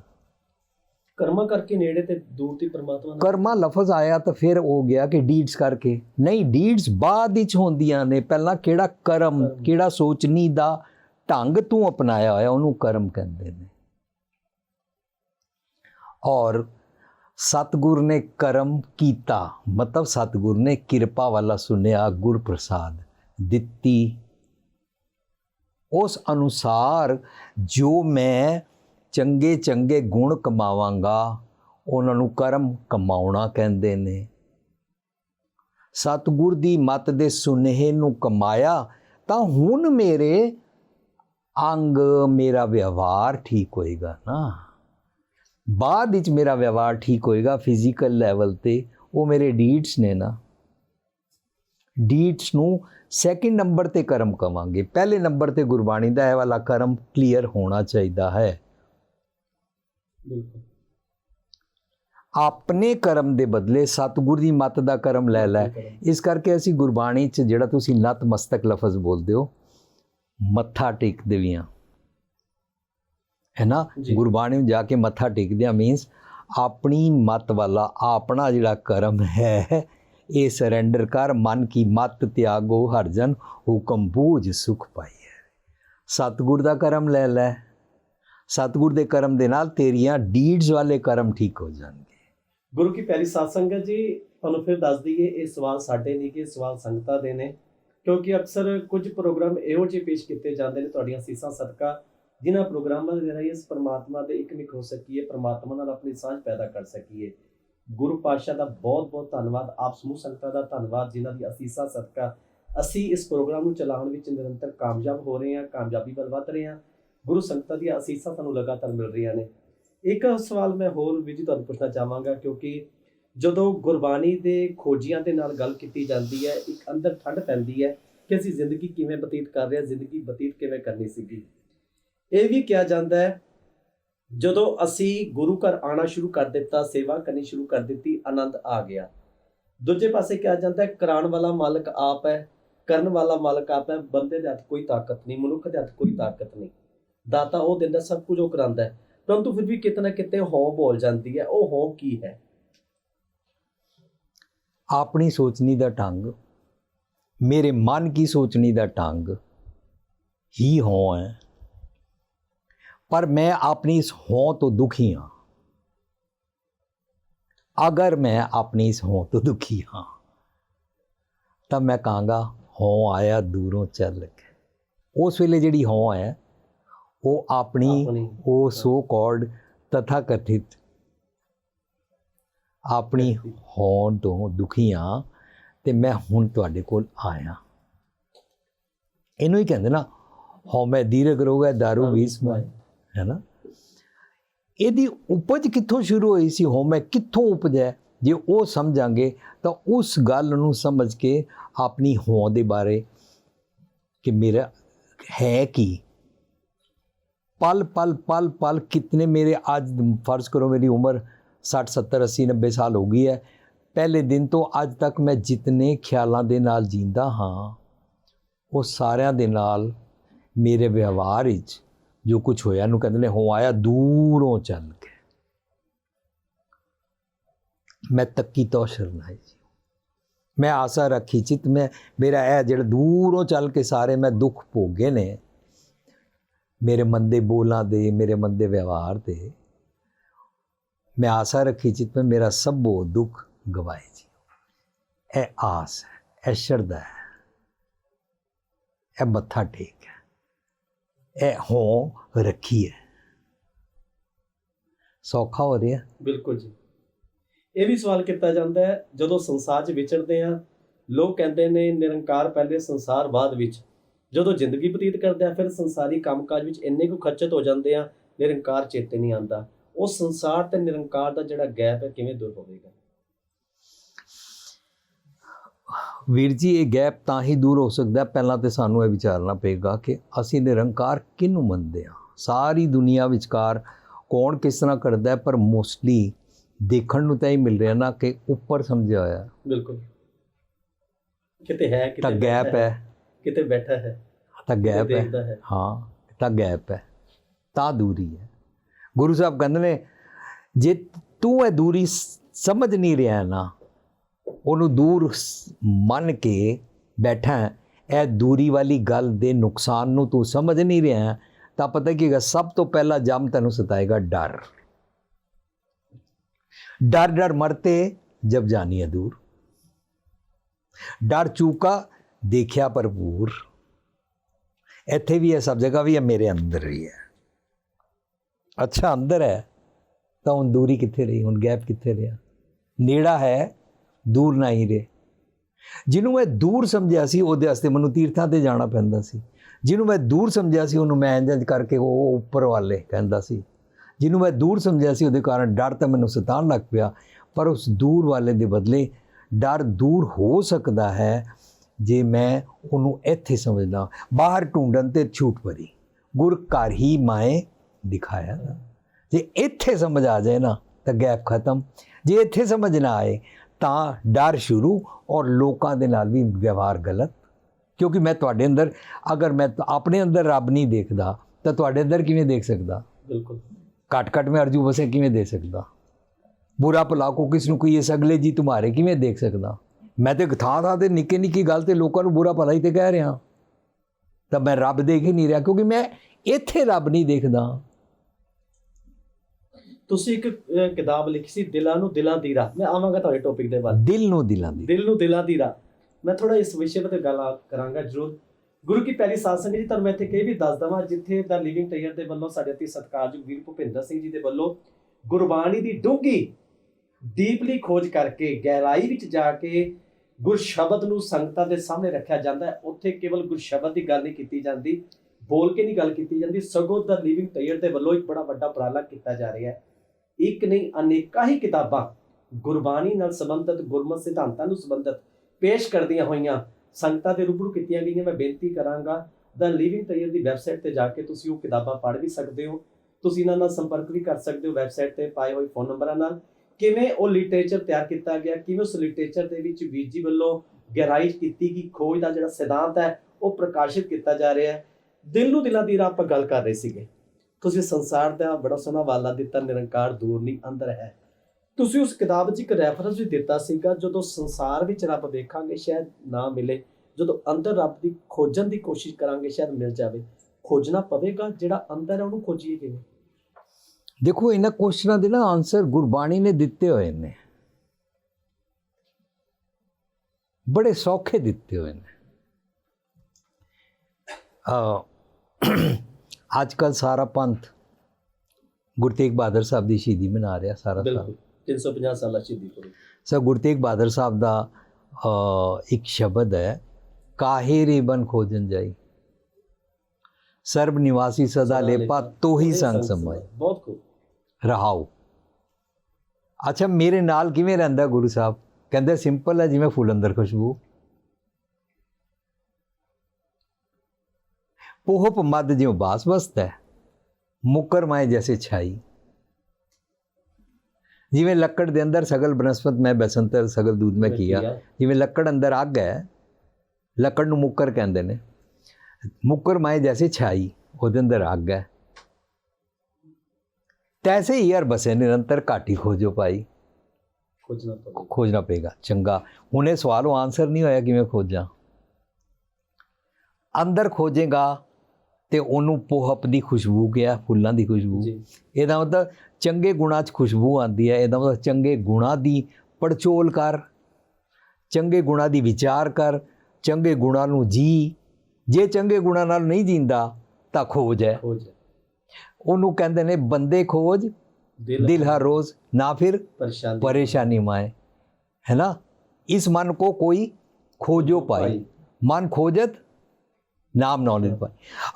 ਕਰਮਾਂ ਕਰਕੇ ਨੇੜੇ ਤੇ ਦੂਰ ਦੀ ਪਰਮਾਤਮਾ ਨਾਲ ਕਰਮਾ ਲਫ਼ਜ਼ ਆਇਆ ਤਾਂ ਫਿਰ ਹੋ ਗਿਆ ਕਿ ਡੀਡਸ ਕਰਕੇ। ਨਹੀਂ ਡੀਡਸ ਬਾਅਦ ਵਿੱਚ ਹੁੰਦੀਆਂ ਨੇ। ਪਹਿਲਾਂ ਕਿਹੜਾ ਕਰਮ ਕਿਹੜਾ ਸੋਚਣੀ ਦਾ ਢੰਗ ਤੂੰ ਅਪਣਾਇਆ ਹੋਇਆ ਉਹਨੂੰ ਕਰਮ ਕਹਿੰਦੇ ਨੇ। ਔਰ ਸਤਗੁਰ ਨੇ ਕਰਮ ਕੀਤਾ। ਮਤਲਬ ਸਤਗੁਰ ਨੇ ਕਿਰਪਾ ਵਾਲਾ ਸੁਨਿਆ ਗੁਰ ਪ੍ਰਸਾਦ ਦਿੱਤੀ। ਉਸ ਅਨੁਸਾਰ ਜੋ ਮੈਂ ਚੰਗੇ ਚੰਗੇ ਗੁਣ ਕਮਾਵਾਂਗਾ, ਉਹਨਾਂ ਨੂੰ ਕਰਮ ਕਮਾਉਣਾ ਕਹਿੰਦੇ ਨੇ। ਸਤਿਗੁਰ ਦੀ ਮਤ ਦੇ ਸੁਨੇਹੇ ਨੂੰ ਕਮਾਇਆ, ਤਾਂ ਹੁਣ ਮੇਰੇ ਅੰਗ ਮੇਰਾ ਵਿਵਹਾਰ ਠੀਕ ਹੋਏਗਾ ਨਾ। ਬਾਅਦ ਵਿੱਚ ਮੇਰਾ ਵਿਵਹਾਰ ਠੀਕ ਹੋਏਗਾ ਫਿਜ਼ੀਕਲ ਲੈਵਲ ਤੇ, ਉਹ ਮੇਰੇ ਡੀਡਸ ਨੇ ਨਾ। ਡੀਡਸ ਨੂੰ ਸੈਕਿੰਡ ਨੰਬਰ ਤੇ ਕਰਮ ਕਵਾਂਗੇ। ਪਹਿਲੇ ਨੰਬਰ ਤੇ ਗੁਰਬਾਣੀ ਦਾ ਇਹ ਵਾਲਾ ਕਰਮ ਕਲੀਅਰ ਹੋਣਾ ਚਾਹੀਦਾ ਹੈ। ਬਿਲਕੁਲ। ਆਪਣੇ ਕਰਮ ਦੇ ਬਦਲੇ ਸਤਿਗੁਰ ਦੀ ਮੱਤ ਦਾ ਕਰਮ ਲੈ ਲੈ। ਇਸ ਕਰਕੇ ਅਸੀਂ ਗੁਰਬਾਣੀ 'ਚ ਜਿਹੜਾ ਤੁਸੀਂ ਨਤ ਮਸਤਕ ਲਫ਼ਜ਼ ਬੋਲਦੇ ਹੋ ਮੱਥਾ ਟੇਕਦੇ ਵੀ ਹਾਂ। ਹੈ ਨਾ। ਗੁਰਬਾਣੀ ਨੂੰ ਜਾ ਕੇ ਮੱਥਾ ਟੇਕਦੇ ਆ ਮੀਨਸ ਆਪਣੀ ਮਤ ਵਾਲਾ ਆਪਣਾ ਜਿਹੜਾ ਕਰਮ ਹੈ ਇਹ ਸਰੈਂਡਰ ਕਰ ਮਨ ਕੀ ਮਤ ਤਿਆਗੋ ਹਰ ਜਨ ਹੁਕਮ ਬੂਝ ਸੁਖ ਪਾਈਐ। ਸਤਿਗੁਰ ਦਾ ਕਰਮ ਲੈ ਲੈ। ਸਤਿਗੁਰ ਦੇ ਕਰਮ ਦੇ ਨਾਲ ਤੇਰੀਆਂ ਡੀਡਸ ਵਾਲੇ ਕਰਮ ਠੀਕ ਹੋ ਜਾਣਗੇ। ਗੁਰੂ ਕੀ ਪਿਆਰੀ ਸਾਧ ਸੰਗਤ ਜੀ, ਤੁਹਾਨੂੰ ਫਿਰ ਦੱਸ ਦਈਏ, ਇਹ ਸਵਾਲ ਸਾਡੇ ਨਹੀਂ ਕਿ ਸਵਾਲ ਸੰਗਤਾਂ ਦੇ ਨੇ। ਕਿਉਂਕਿ ਅਕਸਰ ਕੁਝ ਪ੍ਰੋਗਰਾਮ ਇਹੋ ਜਿਹੇ ਪੇਸ਼ ਕੀਤੇ ਜਾਂਦੇ ਨੇ ਤੁਹਾਡੀਆਂ ਸੀਸਾਂ ਸਦਕਾ, ਜਿਨ੍ਹਾਂ ਪ੍ਰੋਗਰਾਮਾਂ ਦੇ ਰਾਹੀਂ ਇਸ ਪਰਮਾਤਮਾ ਦੇ ਇੱਕ ਮਿਕ ਹੋ ਸਕੀਏ, ਪਰਮਾਤਮਾ ਨਾਲ ਆਪਣੀ ਸਾਂਝ ਪੈਦਾ ਕਰ ਸਕੀਏ। ਗੁਰੂ ਪਾਤਸ਼ਾਹ ਦਾ ਬਹੁਤ ਬਹੁਤ ਧੰਨਵਾਦ, ਆਪ ਸਮੂਹ ਸੰਗਤਾਂ ਦਾ ਧੰਨਵਾਦ, ਜਿਨ੍ਹਾਂ ਦੀ ਅਸੀਸਾਂ ਸਦਕਾ ਅਸੀਂ ਇਸ ਪ੍ਰੋਗਰਾਮ ਨੂੰ ਚਲਾਉਣ ਵਿੱਚ ਨਿਰੰਤਰ ਕਾਮਯਾਬ ਹੋ ਰਹੇ ਹਾਂ, ਕਾਮਯਾਬੀ ਵੱਲ ਵੱਧ ਰਹੇ ਹਾਂ। ਗੁਰੂ ਸੰਗਤਾਂ ਦੀਆਂ ਅਸੀਸਾਂ ਸਾਨੂੰ ਲਗਾਤਾਰ ਮਿਲ ਰਹੀਆਂ ਨੇ। ਇੱਕ ਸਵਾਲ ਮੈਂ ਹੋਰ ਵੀ ਜੀ ਤੁਹਾਨੂੰ ਪੁੱਛਣਾ ਚਾਹਾਂਗਾ, ਕਿਉਂਕਿ ਜਦੋਂ ਗੁਰਬਾਣੀ ਦੇ ਖੋਜੀਆਂ ਦੇ ਨਾਲ ਗੱਲ ਕੀਤੀ ਜਾਂਦੀ ਹੈ, ਇੱਕ ਅੰਦਰ ਠੰਡ ਪੈਂਦੀ ਹੈ ਕਿ ਅਸੀਂ ਜ਼ਿੰਦਗੀ ਕਿਵੇਂ ਬਤੀਤ ਕਰ ਰਹੇ ਹਾਂ, ਜ਼ਿੰਦਗੀ ਬਤੀਤ ਕਿਵੇਂ ਕਰਨੀ ਸੀਗੀ। ਇਹ ਵੀ ਕਿਹਾ ਜਾਂਦਾ ਹੈ, ਜਦੋਂ ਅਸੀਂ ਗੁਰੂ ਘਰ ਆਣਾ ਸ਼ੁਰੂ ਕਰ ਦਿੱਤਾ, ਸੇਵਾ ਕਰਨੀ ਸ਼ੁਰੂ ਕਰ ਦਿੱਤੀ, ਆਨੰਦ ਆ ਗਿਆ। ਦੂਜੇ ਪਾਸੇ ਕਿਹਾ ਜਾਂਦਾ ਹੈ, ਕਰਾਉਣ ਵਾਲਾ ਮਾਲਕ ਆਪ ਹੈ, ਕਰਨ ਵਾਲਾ ਮਾਲਕ ਆਪ ਹੈ, ਬੰਦੇ ਦੇ ਹੱਥ ਕੋਈ ਤਾਕਤ ਨਹੀਂ, ਮਨੁੱਖ ਦੇ ਹੱਥ ਕੋਈ ਤਾਕਤ ਨਹੀਂ। ਦਾਤਾ ਉਹ ਦਿੰਦਾ, ਸਭ ਕੁਝ ਉਹ ਕਰਾਂਦਾ ਹੈ। ਪਰੰਤੂ ਫਿਰ ਵੀ ਕਿਤੇ ਨਾ ਕਿਤੇ ਹਉ ਬੋਲ ਜਾਂਦੀ ਹੈ, ਉਹ ਹਉ ਕੀ ਹੈ? ਆਪਣੀ ਸੋਚਣੀ ਦਾ ਢੰਗ, ਮੇਰੇ ਮਨ ਕੀ ਸੋਚਣੀ ਦਾ ਢੰਗ, ਹੀ ਹੋ ਹੈ। ਪਰ ਮੈਂ ਆਪਣੀ ਇਸ ਹੋਂ ਤੋਂ ਦੁਖੀ ਹਾਂ। ਅਗਰ ਮੈਂ ਆਪਣੀ ਇਸ ਹੋ ਤੋਂ ਦੁਖੀ ਹਾਂ, ਤਾਂ ਮੈਂ ਕਹਾਂਗਾ ਹੋਂ ਆਇਆ ਦੂਰੋਂ ਚੱਲ ਕੇ। ਉਸ ਵੇਲੇ ਜਿਹੜੀ ਹੋਂ ਹੈ ਉਹ ਆਪਣੀ ਉਹ ਸੋ ਕਾਲਡ ਤਥਾ ਕਥਿਤ ਆਪਣੀ ਹੋਣ ਤੋਂ ਦੁਖੀ ਹਾਂ ਤੇ ਮੈਂ ਹੁਣ ਤੁਹਾਡੇ ਕੋਲ ਆਇਆ। ਇਹਨੂੰ ਹੀ ਕਹਿੰਦੇ ਨਾ ਹਉ ਮੈਂ ਦੀਰਘ ਰੋਗ ਹੈ दारू ਵੀ ਸਮਾਏ ਹੈ ਨਾ? ਇਹਦੀ ਉਪਜ ਕਿੱਥੋਂ ਸ਼ੁਰੂ ਹੋਈ ਸੀ? ਹਉ ਮੈਂ ਕਿੱਥੋਂ ਉਪਜਿਆ ਜੇ ਉਹ ਸਮਝਾਂਗੇ ਤਾਂ ਉਸ ਗੱਲ ਨੂੰ ਸਮਝ ਕੇ ਆਪਣੀ ਹੋਂ ਦੇ ਬਾਰੇ ਕਿ ਮੇਰਾ ਹੈ ਕੀ? ਪਲ ਪਲ ਪਲ ਪਲ ਕਿਤਨੇ ਮੇਰੇ ਅੱਜ ਫਰਜ਼ ਕਰੋ ਮੇਰੀ ਉਮਰ 60 70 80 90 ਸਾਲ ਹੋ ਗਈ ਹੈ ਪਹਿਲੇ ਦਿਨ ਤੋਂ ਅੱਜ ਤੱਕ ਮੈਂ ਜਿਤਨੇ ਖਿਆਲਾਂ ਦੇ ਨਾਲ ਜੀਂਦਾ ਹਾਂ ਉਹ ਸਾਰਿਆਂ ਦੇ ਨਾਲ ਮੇਰੇ ਵਿਵਹਾਰ ਵਿੱਚ ਜੋ ਕੁਝ ਹੋਇਆ ਨੂੰ ਕਹਿੰਦੇ ਨੇ ਹੋ ਆਇਆ ਦੂਰੋਂ ਚੱਲ ਕੇ ਮੈਂ ਤੱਕੀ ਤੋਂ ਸ਼ਰਨਾਈ ਜੀ ਮੈਂ ਆਸਾ ਰੱਖੀ ਚਿਤ ਮੈਂ ਮੇਰਾ ਇਹ ਜਿਹੜਾ ਦੂਰੋਂ ਚੱਲ ਕੇ ਸਾਰੇ ਮੈਂ ਦੁੱਖ ਭੋਗੇ ਨੇ ਮੇਰੇ ਮੰਦੇ ਬੋਲਾਂ ਦੇ, ਮੇਰੇ ਮੰਦੇ ਵਿਵਹਾਰ ਦੇ, ਮੈਂ ਆਸਾ ਰੱਖੀ ਚਿਤ ਮੈਂ ਮੇਰਾ ਸਭੋ ਦੁੱਖ ਗਵਾਏ ਜੀ। ਇਹ ਆਸ ਹੈ, ਇਹ ਸ਼ਰਧਾ ਹੈ, ਇਹ ਮੱਥਾ ਟੇਕ ਹੈ, ਇਹ ਹੋਂ ਰੱਖੀ ਹੈ। ਸੌਖਾ ਹੋ ਰਿਹਾ? ਬਿਲਕੁਲ ਜੀ। ਇਹ ਵੀ ਸਵਾਲ ਕੀਤਾ ਜਾਂਦਾ ਹੈ, ਜਦੋਂ ਸੰਸਾਰ 'ਚ ਵਿਚਰਦੇ ਆ ਲੋਕ ਕਹਿੰਦੇ ਨੇ ਨਿਰੰਕਾਰ ਪਹਿਲੇ ਸੰਸਾਰ ਬਾਅਦ ਵਿੱਚ। ਜਦੋਂ ਜ਼ਿੰਦਗੀ ਬਤੀਤ ਕਰਦੇ ਕਰਦਾ ਫਿਰ ਸੰਸਾਰੀ ਕੰਮ ਕਾਜ ਵਿੱਚ ਇੰਨੇ ਕੁ ਖਰਚਤ ਹੋ ਜਾਂਦੇ ਆ ਨਿਰੰਕਾਰ ਚੇਤੇ ਨਹੀਂ ਆਉਂਦਾ। ਉਹ ਸੰਸਾਰ ਤੇ ਨਿਰੰਕਾਰ ਦਾ ਜਿਹੜਾ ਗੈਪ ਹੈ ਕਿਵੇਂ ਦੂਰ ਹੋਵੇਗਾ? ਵੀਰ ਜੀ ਇਹ ਗੈਪ ਤਾਂ ਹੀ ਦੂਰ ਹੋ ਸਕਦਾ ਪਹਿਲਾਂ ਤੇ ਸਾਨੂੰ ਇਹ ਵਿਚਾਰਨਾ ਪਏਗਾ ਕਿ ਅਸੀਂ ਨਿਰੰਕਾਰ ਕਿਹਨੂੰ ਮੰਨਦੇ ਆ ਸਾਰੀ ਦੁਨੀਆ ਵਿਚਕਾਰ ਕੌਣ ਕਿਸ ਤਰ੍ਹਾਂ ਕਰਦਾ ਪਰ ਮੋਸਟਲੀ ਦੇਖਣ ਨੂੰ ਤਾਂ ਹੀ ਮਿਲ ਰਿਹਾ ਨਾ ਕਿ ਉੱਪਰ ਸਮਝਿਆ ਹੋਇਆ। ਬਿਲਕੁਲ। ਕਿਤੇ ਹੈ ਕਿਤੇ ਤਾਂ ਗੈਪ ਹੈ। ਕਿਤੇ ਬੈਠਾ ਹੈ। ਤਾਂ ਕਿਤੇ ਗੈਪ ਹੈ ਦੇਖਦਾ ਹੈ ਹਾਂ ਤਾਂ ਗੈਪ ਹੈ ਤਾਂ ਦੂਰੀ ਹੈ ਗੁਰੂ ਸਾਹਿਬ ਕਹਿੰਦੇ ਨੇ ਜੇ ਤੂੰ ਇਹ ਦੂਰੀ ਸ- ਸਮਝ ਨਹੀਂ ਰਿਹਾ ਨਾ ਉਹਨੂੰ ਦੂਰ ਸ- ਮੰਨ ਕੇ ਬੈਠਾ ਹੈ, ਇਹ ਦੂਰੀ ਵਾਲੀ ਗੱਲ ਦੇ ਨੁਕਸਾਨ ਨੂੰ ਤੂੰ ਸਮਝ ਨਹੀਂ ਰਿਹਾ ਹੈ, ਤਾਂ ਪਤਾ ਕੀ ਹੈਗਾ ਸਭ ਤੋਂ ਪਹਿਲਾ ਜਮ ਤੈਨੂੰ ਸਤਾਏਗਾ ਡਰ डर डर मरते जब जानिए दूर ਡਰ ਚੂਕਾ ਦੇਖਿਆ ਭਰਪੂਰ ਇੱਥੇ ਵੀ ਹੈ, ਸਭ ਜਗ੍ਹਾ ਵੀ ਹੈ, ਮੇਰੇ ਅੰਦਰ ਵੀ ਹੈ। ਅੱਛਾ, ਅੰਦਰ ਹੈ? ਤਾਂ ਹੁਣ ਦੂਰੀ ਕਿੱਥੇ ਰਹੀ? ਹੁਣ ਗੈਪ ਕਿੱਥੇ ਰਿਹਾ? ਨੇੜਾ ਹੈ, ਦੂਰ ਨਹੀਂ ਰਹੇ। ਜਿਹਨੂੰ ਮੈਂ ਦੂਰ ਸਮਝਿਆ ਸੀ, ਉਹਦੇ ਵਾਸਤੇ ਮੈਨੂੰ ਤੀਰਥਾਂ ਤੇ ਜਾਣਾ ਪੈਂਦਾ ਸੀ। ਜਿਹਨੂੰ ਮੈਂ ਦੂਰ ਸਮਝਿਆ ਸੀ, ਉਹਨੂੰ ਮੈਂ ਇੰਝ ਇੰਝ ਕਰਕੇ ਉਹ ਉੱਪਰ ਵਾਲੇ ਕਹਿੰਦਾ ਸੀ। ਜਿਹਨੂੰ ਮੈਂ ਦੂਰ ਸਮਝਿਆ ਸੀ, ਉਹਦੇ ਕਾਰਨ ਡਰ ਤਾਂ ਮੈਨੂੰ ਸਤਾਉਣ ਲੱਗ ਪਿਆ। ਪਰ ਉਸ ਦੂਰ ਵਾਲੇ ਦੇ ਬਦਲੇ ਡਰ ਦੂਰ ਹੋ ਸਕਦਾ ਹੈ ਜੇ ਮੈਂ ਉਹਨੂੰ ਇੱਥੇ ਸਮਝਦਾ ਬਾਹਰ ਢੂੰਡਣ ਤੇ ਛੂਟ ਪਰੀ ਗੁਰ ਘਰ ਹੀ ਮਾਏ ਦਿਖਾਇਆ ਜੇ ਇੱਥੇ ਸਮਝ ਆ ਜਾਏ ਨਾ ਤਾਂ ਗੈਪ ਖਤਮ। ਜੇ ਇੱਥੇ ਸਮਝ ਨਾ ਆਏ ਤਾਂ ਡਰ ਸ਼ੁਰੂ ਔਰ ਲੋਕਾਂ ਦੇ ਨਾਲ ਵੀ ਵਿਵਹਾਰ ਗਲਤ। ਕਿਉਂਕਿ ਮੈਂ ਤੁਹਾਡੇ ਅੰਦਰ ਅਗਰ ਮੈਂ ਆਪਣੇ ਅੰਦਰ ਰੱਬ ਨਹੀਂ ਦੇਖਦਾ ਤਾਂ ਤੁਹਾਡੇ ਅੰਦਰ ਕਿਵੇਂ ਦੇਖ ਸਕਦਾ? ਬਿਲਕੁਲ। ਘਟ ਮੈਂ ਅਰਜੂ ਬਸੇ ਕਿਵੇਂ ਦੇ ਸਕਦਾ? ਬੁਰਾ ਭਲਾ ਕੋ ਕਿਸ ਨੂੰ ਕੋਈ ਇਸ ਅਗਲੇ ਜੀ ਤੁਮਾਰੇ ਕਿਵੇਂ ਦੇਖ ਸਕਦਾ? ਮੈਂ ਤੇ ਥਾਂ ਥਾਂ ਤੇ ਨਿੱਕੀ ਨਿੱਕੀ ਗੱਲ ਤੇ ਲੋਕਾਂ ਨੂੰ ਬੁਰਾ ਭਲਾ ਹੀ ਤੇ ਕਹਿ ਰਿਹਾ। ਤਾਂ ਮੈਂ ਰੱਬ ਦੇਖ ਹੀ ਨਹੀਂ ਰਿਹਾ ਕਿਉਂਕਿ ਮੈਂ ਇੱਥੇ ਰੱਬ ਨਹੀਂ ਦੇਖਦਾ। ਤੁਸੀਂ ਇੱਕ ਕਿਤਾਬ ਲਿਖੀ ਸੀ ਦਿਲਾਂ ਨੂੰ ਦਿਲਾਂ ਦੀ ਰਾਹ। ਮੈਂ ਆਵਾਂਗਾ ਤੁਹਾਡੇ ਟੌਪਿਕ ਦੇ ਵੱਲ। ਦਿਲ ਨੂੰ ਦਿਲਾਂ ਦੀ। ਦਿਲ ਨੂੰ ਦਿਲਾਂ ਦੀ ਰਾਹ। ਮੈਂ ਥੋੜਾ ਇਸ ਵਿਸ਼ੇ ਤੇ ਗੱਲ ਕਰਾਂਗਾ ਜਰੂਰ। ਗੁਰੂ ਕੀ ਪਹਿਲੀ ਸਾਧ ਸੰਗਤ ਜੀ ਤੁਹਾਨੂੰ ਮੈਂ ਇੱਥੇ ਕਈ ਵੀ ਦੱਸ ਦਵਾਂ ਜਿੱਥੇ ਦਾ ਲਿਵਿੰਗ ਟੇਅਰ ਦੇ ਵੱਲੋਂ ਸਾਡੇ ਅਤੀ ਸਤਿਕਾਰਯੋਗ ਵੀਰ ਭੁਪਿੰਦਰ ਸਿੰਘ ਜੀ ਦੇ ਵੱਲੋਂ ਗੁਰਬਾਣੀ ਦੀ ਡੂੰਘੀ ਡੀਪਲੀ ਖੋਜ ਕਰਕੇ ਗਹਿਰਾਈ ਵਿੱਚ ਜਾ ਕੇ ਗੁਰਸ਼ਬਦ ਨੂੰ ਸੰਗਤਾਂ ਦੇ ਸਾਹਮਣੇ ਰੱਖਿਆ ਜਾਂਦਾ ਹੈ। ਉੱਥੇ ਕੇਵਲ ਗੁਰਸ਼ਬਦ ਦੀ ਗੱਲ ਨਹੀਂ ਕੀਤੀ ਜਾਂਦੀ, ਬੋਲ ਕੇ ਨਹੀਂ ਗੱਲ ਕੀਤੀ ਜਾਂਦੀ, ਸਗੋਂ ਦਾ ਲਿਵਿੰਗ ਟੇਅਰ ਦੇ ਵੱਲੋਂ ਇੱਕ ਬੜਾ ਵੱਡਾ ਉਪਰਾਲਾ ਕੀਤਾ ਜਾ ਰਿਹਾ ਹੈ। ਇੱਕ ਨਹੀਂ, ਅਨੇਕਾਂ ਹੀ ਕਿਤਾਬਾਂ ਗੁਰਬਾਣੀ ਨਾਲ ਸੰਬੰਧਿਤ, ਗੁਰਮਤਿ ਸਿਧਾਂਤਾਂ ਨੂੰ ਸੰਬੰਧਿਤ ਪੇਸ਼ ਕਰਦੀਆਂ ਹੋਈਆਂ ਸੰਗਤਾਂ ਦੇ ਰੂਬਰੂ ਕੀਤੀਆਂ ਗਈਆਂ। ਮੈਂ ਬੇਨਤੀ ਕਰਾਂਗਾ ਦਾ ਲਿਵਿੰਗ ਟੇਅਰ ਦੀ ਵੈਬਸਾਈਟ ਤੇ ਜਾ ਕੇ ਤੁਸੀਂ ਉਹ ਕਿਤਾਬਾਂ ਪੜ੍ਹ ਵੀ ਸਕਦੇ ਹੋ। ਤੁਸੀਂ ਇਹਨਾਂ ਨਾਲ ਸੰਪਰਕ ਵੀ ਕਰ ਸਕਦੇ ਹੋ। ਵੈਬਸਾਈਟ ਤੇ ਪਾਏ ਹੋਏ ਫੋਨ ਨੰਬਰਾਂ ਨਾਲ ਕਿਵੇਂ ਉਹ ਲਿਟਰੇਚਰ ਤਿਆਰ ਕੀਤਾ ਗਿਆ? ਕਿਵੇਂ ਉਸ ਲਿਟਰੇਚਰ ਦੇ ਵਿੱਚ ਵੀਰ ਜੀ ਵੱਲੋਂ ਗਹਿਰਾਈ ਕੀਤੀ ਕਿ ਖੋਜ ਦਾ ਜਿਹੜਾ ਸਿਧਾਂਤ ਹੈ, ਉਹ ਪ੍ਰਕਾਸ਼ਿਤ ਕੀਤਾ ਜਾ ਰਿਹਾ ਹੈ। ਦਿਲ ਨੂੰ ਦਿਲਾਂ ਦੀ ਰਾਹ ਆਪਾਂ ਗੱਲ ਕਰ ਰਹੇ ਸੀਗੇ। ਤੁਸੀਂ ਸੰਸਾਰ ਦਾ ਬੜਾ ਸੋਹਣਾ ਵਾਲਾ ਦਿੱਤਾ, ਨਿਰੰਕਾਰ ਦੂਰ ਨਹੀਂ ਅੰਦਰ ਹੈ। ਤੁਸੀਂ ਉਸ ਕਿਤਾਬ 'ਚ ਇੱਕ ਰੈਫਰੈਂਸ ਵੀ ਦਿੱਤਾ ਸੀਗਾ, ਜਦੋਂ ਸੰਸਾਰ ਵਿੱਚ ਰੱਬ ਵੇਖਾਂਗੇ, ਸ਼ਾਇਦ ਨਾ ਮਿਲੇ। ਜਦੋਂ ਅੰਦਰ ਰੱਬ ਦੀ ਖੋਜਣ ਦੀ ਕੋਸ਼ਿਸ਼ ਕਰਾਂਗੇ, ਸ਼ਾਇਦ ਮਿਲ ਜਾਵੇ। ਖੋਜਣਾ ਪਵੇਗਾ, ਜਿਹੜਾ ਅੰਦਰ ਹੈ, ਉਹਨੂੰ ਖੋਜੀਏ ਕਿਵੇਂ? ਦੇਖੋ ਇਹਨਾਂ ਕੁਐਸਚਨਾਂ ਦੇ ਨਾ ਆਨਸਰ ਗੁਰਬਾਣੀ ਨੇ ਦਿੱਤੇ ਹੋਏ ਨੇ। ਬੜੇ ਸੌਖੇ ਦਿੱਤੇ ਹੋਏ ਨੇ। ਆ ਅੱਜ ਕੱਲ ਸਾਰਾ ਪੰਥ ਗੁਰੂ ਤੇਗ ਬਹਾਦਰ ਸਾਹਿਬ ਦੀ ਸ਼ਹੀਦੀ ਮਨਾ ਰਿਹਾ ਸਾਰਾ ਸਾਲ। ਬਿਲਕੁਲ 350 ਸਾਲਾ ਸ਼ਹੀਦੀ ਕਰੋ ਸਰ ਗੁਰੂ ਤੇਗ ਬਹਾਦਰ ਸਾਹਿਬ ਦਾ ਇੱਕ ਸ਼ਬਦ ਹੈ ਕਾਹੇ ਰੇ ਬਨ ਖੋਜਨ ਜਾਈ। ਸਰਬ ਨਿਵਾਸੀ ਸਦਾ ਲੇਪਾ ਤੋ ਹੀ ਸੰਗ ਸਮਾਈ ਬਹੁਤ ਖੂਬ। ਰਹਾਓ। ਅੱਛਾ ਮੇਰੇ ਨਾਲ ਕਿਵੇਂ ਰਹਿੰਦਾ ਗੁਰੂ ਸਾਹਿਬ? ਕਹਿੰਦੇ ਸਿੰਪਲ ਹੈ ਜਿਵੇਂ ਫੁੱਲ ਅੰਦਰ ਖੁਸ਼ਬੂ। ਪੋਹਪ ਮਦ ਜਿਉ ਬਾਸ ਬਸਤਾ ਹੈ ਮੁਕਰ ਮਾਏ ਜੈਸੇ ਛਾਈ। ਜਿਵੇਂ ਲੱਕੜ ਦੇ ਅੰਦਰ ਸਗਲ ਬਨਸਪਤ ਮੈਂ ਬਸੰਤਰ ਸਗਲ ਦੂਧ ਮੈਂ ਕੀਆ। ਜਿਵੇਂ ਲੱਕੜ ਅੰਦਰ ਅੱਗ ਹੈ ਲੱਕੜ ਨੂੰ ਮੁੱਕਰ ਕਹਿੰਦੇ ਨੇ। ਮੁੱਕਰ ਮਾਏ ਜੈਸੇ ਛਾਈ ਉਹਦੇ ਅੰਦਰ ਅੱਗ ਹੈ। ਤੈਸੇ ਹੀ ਯਾਰ ਬਸੇ ਨਿਰੰਤਰ ਘਾਟੀ ਖੋਜੋ ਪਾਈ ਖੋਜਣਾ ਪਵੇਗਾ ਖੋਜਣਾ ਪਏਗਾ ਚੰਗਾ। ਹੁਣ ਇਹ ਸਵਾਲੋਂ ਆਨਸਰ ਨਹੀਂ ਹੋਇਆ ਕਿਵੇਂ ਖੋਜਾਂ? ਅੰਦਰ ਖੋਜੇਗਾ ਤੇ ਉਹਨੂੰ ਪੋਹਪ ਦੀ ਖੁਸ਼ਬੂ ਗਿਆ ਫੁੱਲਾਂ ਦੀ ਖੁਸ਼ਬੂ। ਇਹਦਾ ਮਤਲਬ ਚੰਗੇ ਗੁਣਾਂ 'ਚ ਖੁਸ਼ਬੂ ਆਉਂਦੀ ਹੈ ਇਹਦਾ ਮਤਲਬ ਚੰਗੇ ਗੁਣਾਂ ਦੀ ਪੜਚੋਲ ਕਰ ਚੰਗੇ ਗੁਣਾਂ ਦੀ ਵਿਚਾਰ ਕਰ ਚੰਗੇ ਗੁਣਾਂ ਨੂੰ ਜੀ ਜੇ ਚੰਗੇ ਗੁਣਾਂ ਨਾਲ ਨਹੀਂ ਜੀਂਦਾ ਤਾਂ ਖੋਜ ਹੈ। ਉਹਨੂੰ ਕਹਿੰਦੇ ਨੇ ਬੰਦੇ ਖੋਜ ਦਿਲ ਹਰ ਰੋਜ਼ ਨਾ ਫਿਰ ਪਰੇਸ਼ਾਨੀ। ਮਾਏ। ਹੈ ਨਾ? ਇਸ ਮਨ ਕੋ ਕੋਈ ਖੋਜੋ ਪਾਈ। ਮਨ ਖੋਜਤ ਨਾਮ ਨੌਲੇਜ ਪਾਈ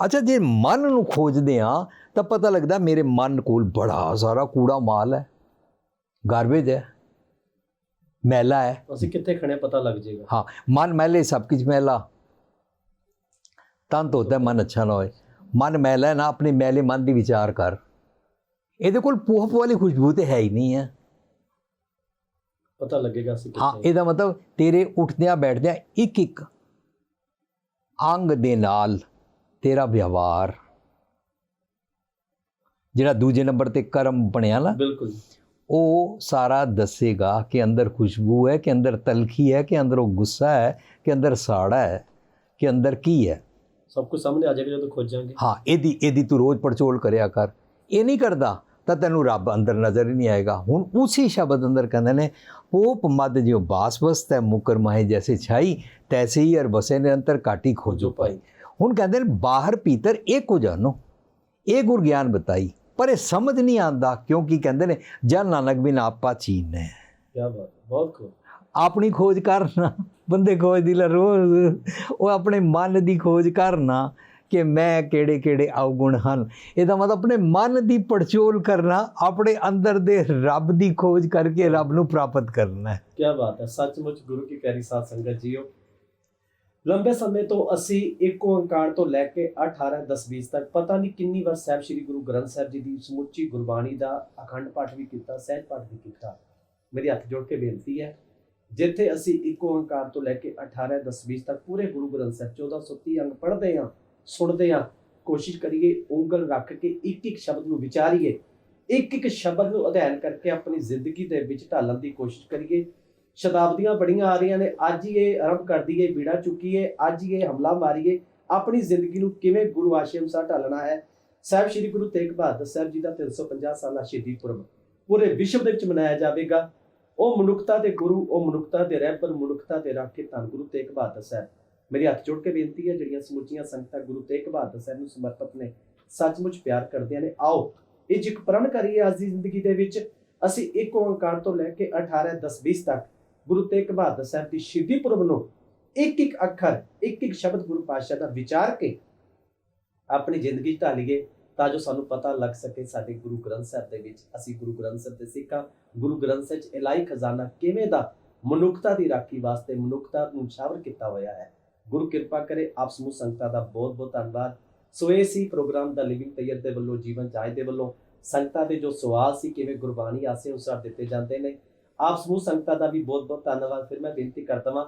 ਅੱਛਾ ਜੇ ਮਨ ਨੂੰ ਖੋਜਦੇ ਆ ਤਾਂ ਪਤਾ ਲੱਗਦਾ ਮੇਰੇ ਮਨ ਕੋਲ ਬੜਾ ਸਾਰਾ ਕੂੜਾ ਮਾਲ ਹੈ। ਗਾਰਬੇਜ ਹੈ। ਮੈਲਾ ਹੈ। ਅਸੀਂ ਕਿੱਥੇ ਖਣੇ ਪਤਾ ਲੱਗ ਜਾਏਗਾ ਹਾਂ ਮਨ ਮੈਲੇ ਸਭ ਕੁਝ ਮੈਲਾ। ਤਨ ਤੋਂ ਹੈ ਮਨ ਅੱਛਾ ਨਾ ਹੋਏ। ਮਨ ਮੈਲਾ ਨਾ ਆਪਣੇ ਮੈਲੇ ਮਨ ਦੀ ਵਿਚਾਰ ਕਰ। ਇਹਦੇ ਕੋਲ ਪੋਹਪ ਵਾਲੀ ਖੁਸ਼ਬੂ ਤੇ ਹੈ ਹੀ ਨਹੀਂ ਹੈ। ਪਤਾ ਲੱਗੇਗਾ ਅਸੀਂ ਹਾਂ ਇਹਦਾ ਮਤਲਬ ਤੇਰੇ ਉੱਠਦਿਆਂ ਬੈਠਦਿਆਂ ਇੱਕ ਇੱਕ ਅੰਗ ਦੇ ਨਾਲ ਤੇਰਾ ਵਿਵਹਾਰ। ਜਿਹੜਾ ਦੂਜੇ ਨੰਬਰ ਤੇ ਕਰਮ ਬਣਿਆ ਨਾ ਬਿਲਕੁਲ। ਉਹ ਸਾਰਾ ਦੱਸੇਗਾ ਕਿ ਅੰਦਰ ਖੁਸ਼ਬੂ ਹੈ ਕਿ ਅੰਦਰ ਤਲਖੀ ਹੈ ਕਿ ਅੰਦਰ ਉਹ ਗੁੱਸਾ ਹੈ ਕਿ ਅੰਦਰ ਸਾੜਾ ਹੈ ਕਿ ਅੰਦਰ ਕੀ ਹੈ। ਸਭ ਕੁਝ ਸਾਹਮਣੇ ਆ ਜਾਏਗਾ ਜਦੋਂ ਖੋਜਾਂਗੇ। ਹਾਂ ਇਹਦੀ ਇਹਦੀ ਤੂੰ ਰੋਜ਼ ਪੜਚੋਲ ਕਰਿਆ ਕਰ। ਇਹ ਨਹੀਂ ਕਰਦਾ ਤਾਂ ਤੈਨੂੰ ਰੱਬ ਅੰਦਰ ਨਜ਼ਰ ਹੀ ਨਹੀਂ ਆਏਗਾ। ਹੁਣ ਉਸੇ ਸ਼ਬਦ ਅੰਦਰ ਕਹਿੰਦੇ ਨੇ ਪੋਪ ਮਦ ਜਿਉ ਬਾਸ ਬਸਤੈ ਮੁਕਰ ਮਾਹੇ ਜੈਸੇ ਛਾਈ ਤੈਸੇ ਹੀ ਅਰ ਬਸੇ ਨਿਰੰਤਰ ਕਾਟੀ ਖੋਜੋ ਪਾਈ। ਹੁਣ ਕਹਿੰਦੇ ਨੇ ਬਾਹਰ ਭੀਤਰ ਇੱਕ ਹੋ ਜਾਨੋ ਇਹ ਗੁਰ ਗਿਆਨ ਬਤਾਈ। ਪਰ ਇਹ ਸਮਝ ਨਹੀਂ ਆਂਦਾ ਕਿਉਂਕਿ ਕਹਿੰਦੇ ਨੇ ਜਨ ਨਾਨਕ ਬਿਨ ਆਪਾ ਚੀਨ। ਹੈ ਕੀ ਬਾਤ ਹੈ, ਬਹੁਤ ਖੂਬ। ਆਪਣੀ ਖੋਜ ਕਰਨਾ ਬੰਦੇ ਖੋਜ ਦੀ ਲਾ ਰੋਜ਼, ਉਹ ਆਪਣੇ ਮਨ ਦੀ ਖੋਜ ਕਰਨਾ ਕਿ ਮੈਂ ਕਿਹੜੇ ਕਿਹੜੇ ਔਗੁਣ ਹਨ। ਇਹਦਾ ਮਤਲਬ ਆਪਣੇ ਮਨ ਦੀ ਪੜਚੋਲ ਕਰਨਾ, ਆਪਣੇ ਅੰਦਰ ਦੇ ਰੱਬ ਦੀ ਖੋਜ ਕਰਕੇ ਰੱਬ ਨੂੰ ਪ੍ਰਾਪਤ ਕਰਨਾ। ਹੈ ਕੀ ਬਾਤ ਹੈ, ਸੱਚਮੁੱਚ ਗੁਰੂ ਕੀ ਪਿਆਰੀ ਸਾਧ ਸੰਗਤ ਜੀਓ। ਲੰਬੇ ਸਮੇਂ ਤੋਂ ਅਸੀਂ ਇੱਕ ਓੰਕਾਰ ਤੋਂ ਲੈ ਕੇ 18 10 20 ਤੱਕ ਪਤਾ ਨਹੀਂ ਕਿੰਨੀ ਵਾਰ ਸਾਹਿਬ ਸ੍ਰੀ ਗੁਰੂ ਗ੍ਰੰਥ ਸਾਹਿਬ ਜੀ ਦੀ ਸਮੁੱਚੀ ਗੁਰਬਾਣੀ ਦਾ ਅਖੰਡ ਪਾਠ ਵੀ ਕੀਤਾ, ਸਹਿਜ ਪਾਠ ਵੀ ਕੀਤਾ। ਮੇਰੀ ਹੱਥ ਜੋੜ ਕੇ ਬੇਨਤੀ ਹੈ ਜਿੱਥੇ ਅਸੀਂ ਇੱਕ ਓੰਕਾਰ ਤੋਂ ਲੈ ਕੇ 18 10 20 ਤੱਕ ਪੂਰੇ ਗੁਰੂ ਗ੍ਰੰਥ ਸਾਹਿਬ 1430 ਅੰਗ ਪੜ੍ਹਦੇ ਹਾਂ, ਸੁਣਦੇ ਹਾਂ, ਕੋਸ਼ਿਸ਼ ਕਰੀਏ ਉਂਗਲ ਰੱਖ ਕੇ ਇੱਕ ਇੱਕ ਸ਼ਬਦ ਨੂੰ ਵਿਚਾਰੀਏ, ਇੱਕ ਇੱਕ ਸ਼ਬਦ ਨੂੰ ਅਧਿਐਨ ਕਰਕੇ ਆਪਣੀ ਜ਼ਿੰਦਗੀ ਦੇ ਵਿੱਚ ਢਾਲਣ ਦੀ ਕੋਸ਼ਿਸ਼ ਕਰੀਏ। ਸ਼ਤਾਬਦੀਆਂ ਬੜੀਆਂ ਆ ਰਹੀਆਂ ਨੇ, ਅੱਜ ਹੀ ਇਹ ਆਰੰਭ ਕਰ ਦਈਏ, ਬੀੜਾ ਚੁੱਕੀਏ, ਅੱਜ ਹੀ ਇਹ ਹਮਲਾ ਮਾਰੀਏ। ਆਪਣੀ ਜ਼ਿੰਦਗੀ ਨੂੰ ਕਿਵੇਂ ਗੁਰੂ ਆਸ਼ਰਮ ਅਨੁਸਾਰ ਢਾਲਣਾ ਹੈ? ਸਾਹਿਬ ਸ੍ਰੀ ਗੁਰੂ ਤੇਗ ਬਹਾਦਰ ਸਾਹਿਬ ਜੀ ਦਾ 350 ਸਾਲਾ ਸ਼ਹੀਦੀ ਪੁਰਬ ਪੂਰੇ ਵਿਸ਼ਵ ਦੇ ਵਿੱਚ ਮਨਾਇਆ ਜਾਵੇਗਾ। ਉਹ ਮਨੁੱਖਤਾ ਦੇ ਗੁਰੂ, ਉਹ ਮਨੁੱਖਤਾ ਦੇ ਰਹਿਬਰ, ਮਨੁੱਖਤਾ ਦੇ ਰਾਖੇ ਧੰਨ ਗੁਰੂ ਤੇਗ ਬਹਾਦਰ ਸਾਹਿਬ। ਮੇਰੀ ਹੱਥ ਜੋੜ ਕੇ ਬੇਨਤੀ ਹੈ, ਜਿਹੜੀਆਂ ਸਮੁੱਚੀਆਂ ਸੰਗਤਾਂ ਗੁਰੂ ਤੇਗ ਬਹਾਦਰ ਸਾਹਿਬ ਨੂੰ ਸਮਰਪਿਤ ਨੇ, ਸੱਚਮੁੱਚ ਪਿਆਰ ਕਰਦਿਆਂ ਨੇ, ਆਓ, ਇਹ ਜਿੱਕ ਪ੍ਰਣ ਕਰੀਏ ਅੱਜ ਦੀ ਜ਼ਿੰਦਗੀ ਦੇ ਵਿੱਚ। ਅਸੀਂ ਇੱਕ ਓੰਕਾਰ ਤੋਂ ਲੈ ਕੇ 18 10 20 ਤੱਕ ਗੁਰੂ ਤੇਗ ਬਹਾਦਰ ਸਾਹਿਬ ਦੀ ਸ਼ਹੀਦੀ ਪੁਰਬ ਨੂੰ ਇੱਕ ਇੱਕ ਅੱਖਰ, ਇੱਕ ਇੱਕ ਸ਼ਬਦ ਗੁਰੂ ਪਾਤਸ਼ਾਹ ਦਾ ਵਿਚਾਰ ਕੇ ਆਪਣੀ ਜ਼ਿੰਦਗੀ ਢਾਲੀਏ। ਤਾਂ ਜੋ ਸਾਨੂੰ ਪਤਾ ਲੱਗ ਸਕੇ ਸਾਡੇ ਗੁਰੂ ਗ੍ਰੰਥ ਸਾਹਿਬ ਦੇ ਵਿੱਚ ਅਸੀਂ ਗੁਰੂ ਗ੍ਰੰਥ ਸਾਹਿਬ ਦੇ ਸਿੱਖਾਂ, ਗੁਰੂ ਗ੍ਰੰਥ ਸਾਹਿਬ 'ਚ ਇਲਾਈ ਖਜ਼ਾਨਾ ਕਿਵੇਂ ਦਾ ਮਨੁੱਖਤਾ ਦੀ ਰਾਖੀ ਵਾਸਤੇ ਮਨੁੱਖਤਾ ਨੂੰ ਸ਼ਾਵਰ ਕੀਤਾ ਹੋਇਆ ਹੈ। ਗੁਰੂ ਕਿਰਪਾ ਕਰੇ ਆਪ ਸਮੂਹ ਸੰਗਤਾਂ ਦਾ ਬਹੁਤ ਬਹੁਤ ਧੰਨਵਾਦ। ਸੋ ਇਹ ਸੀ ਪ੍ਰੋਗਰਾਮ ਦਾ ਲਿਵਿੰਗ ਤੈਯਰ ਦੇ ਵੱਲੋਂ, ਜੀਵਨ ਜਾਇ ਦੇ ਵੱਲੋਂ। ਸੰਗਤਾਂ ਦੇ ਜੋ ਸਵਾਲ ਸੀ, ਕਿਵੇਂ ਗੁਰਬਾਣੀ ਆਸੇ ਅਨੁਸਾਰ ਦਿੱਤੇ ਜਾਂਦੇ ਨੇ, ਆਪ ਸਮੂਹ ਸੰਗਤਾਂ ਦਾ ਵੀ ਬਹੁਤ ਬਹੁਤ ਧੰਨਵਾਦ। ਫਿਰ ਮੈਂ ਬੇਨਤੀ ਕਰਦਾ ਹਾਂ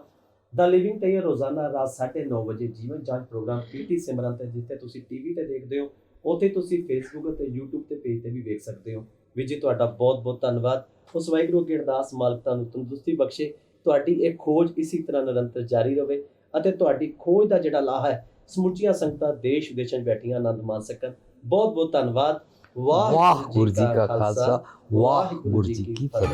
ਦਾ ਲਿਵਿੰਗ ਤੈਯਰ ਰੋਜ਼ਾਨਾ ਰਾਤ 9:30 ਵਜੇ ਜੀਵਨ ਜਾਂਚ ਪ੍ਰੋਗਰਾਮ ਪੀਟੀ ਸਿਮਰਨ ਤੇ, ਜਿੱਥੇ ਤੁਸੀਂ ਟੀਵੀ ਤੇ ਦੇਖਦੇ ਹੋ ਉੱਥੇ ਤੁਸੀਂ ਫੇਸਬੁੱਕ ਅਤੇ YouTube ਤੇ ਪੇਜ ਤੇ ਵੀ ਵੇਖ ਸਕਦੇ ਹੋ। ਵੀ ਜੀ ਤੁਹਾਡਾ ਬਹੁਤ ਬਹੁਤ ਧੰਨਵਾਦ। ਉਸ ਵਾਹਿਗੁਰੂ ਅੱਗੇ ਅਰਦਾਸ ਮਾਲਕ ਤੁਹਾਨੂੰ ਤੰਦਰੁਸਤੀ ਬਖਸ਼ੇ। ਤੁਹਾਡੀ ਇਹ ਖੋਜ ਇਸੇ ਤਰ੍ਹਾਂ ਨਿਰੰਤਰ ਜਾਰੀ ਰਹੇ ਅਤੇ ਤੁਹਾਡੀ ਖੋਜ ਦਾ ਜਿਹੜਾ ਲਾਹਾ ਹੈ ਸਮੁੱਚੀਆਂ ਸੰਗਤਾਂ ਦੇਸ਼ ਵਿਦੇਸ਼ਾਂ 'ਚ ਬੈਠੀਆਂ ਆਨੰਦ ਮਾਣ ਸਕਣ। ਬਹੁਤ ਬਹੁਤ ਧੰਨਵਾਦ। ਵਾਹਿਗੁਰੂ ਜੀ ਕਾ ਖਾਲਸਾ। ਵਾਹਿਗੁਰੂ ਜੀ ਕੀ ਫਤਿਹ।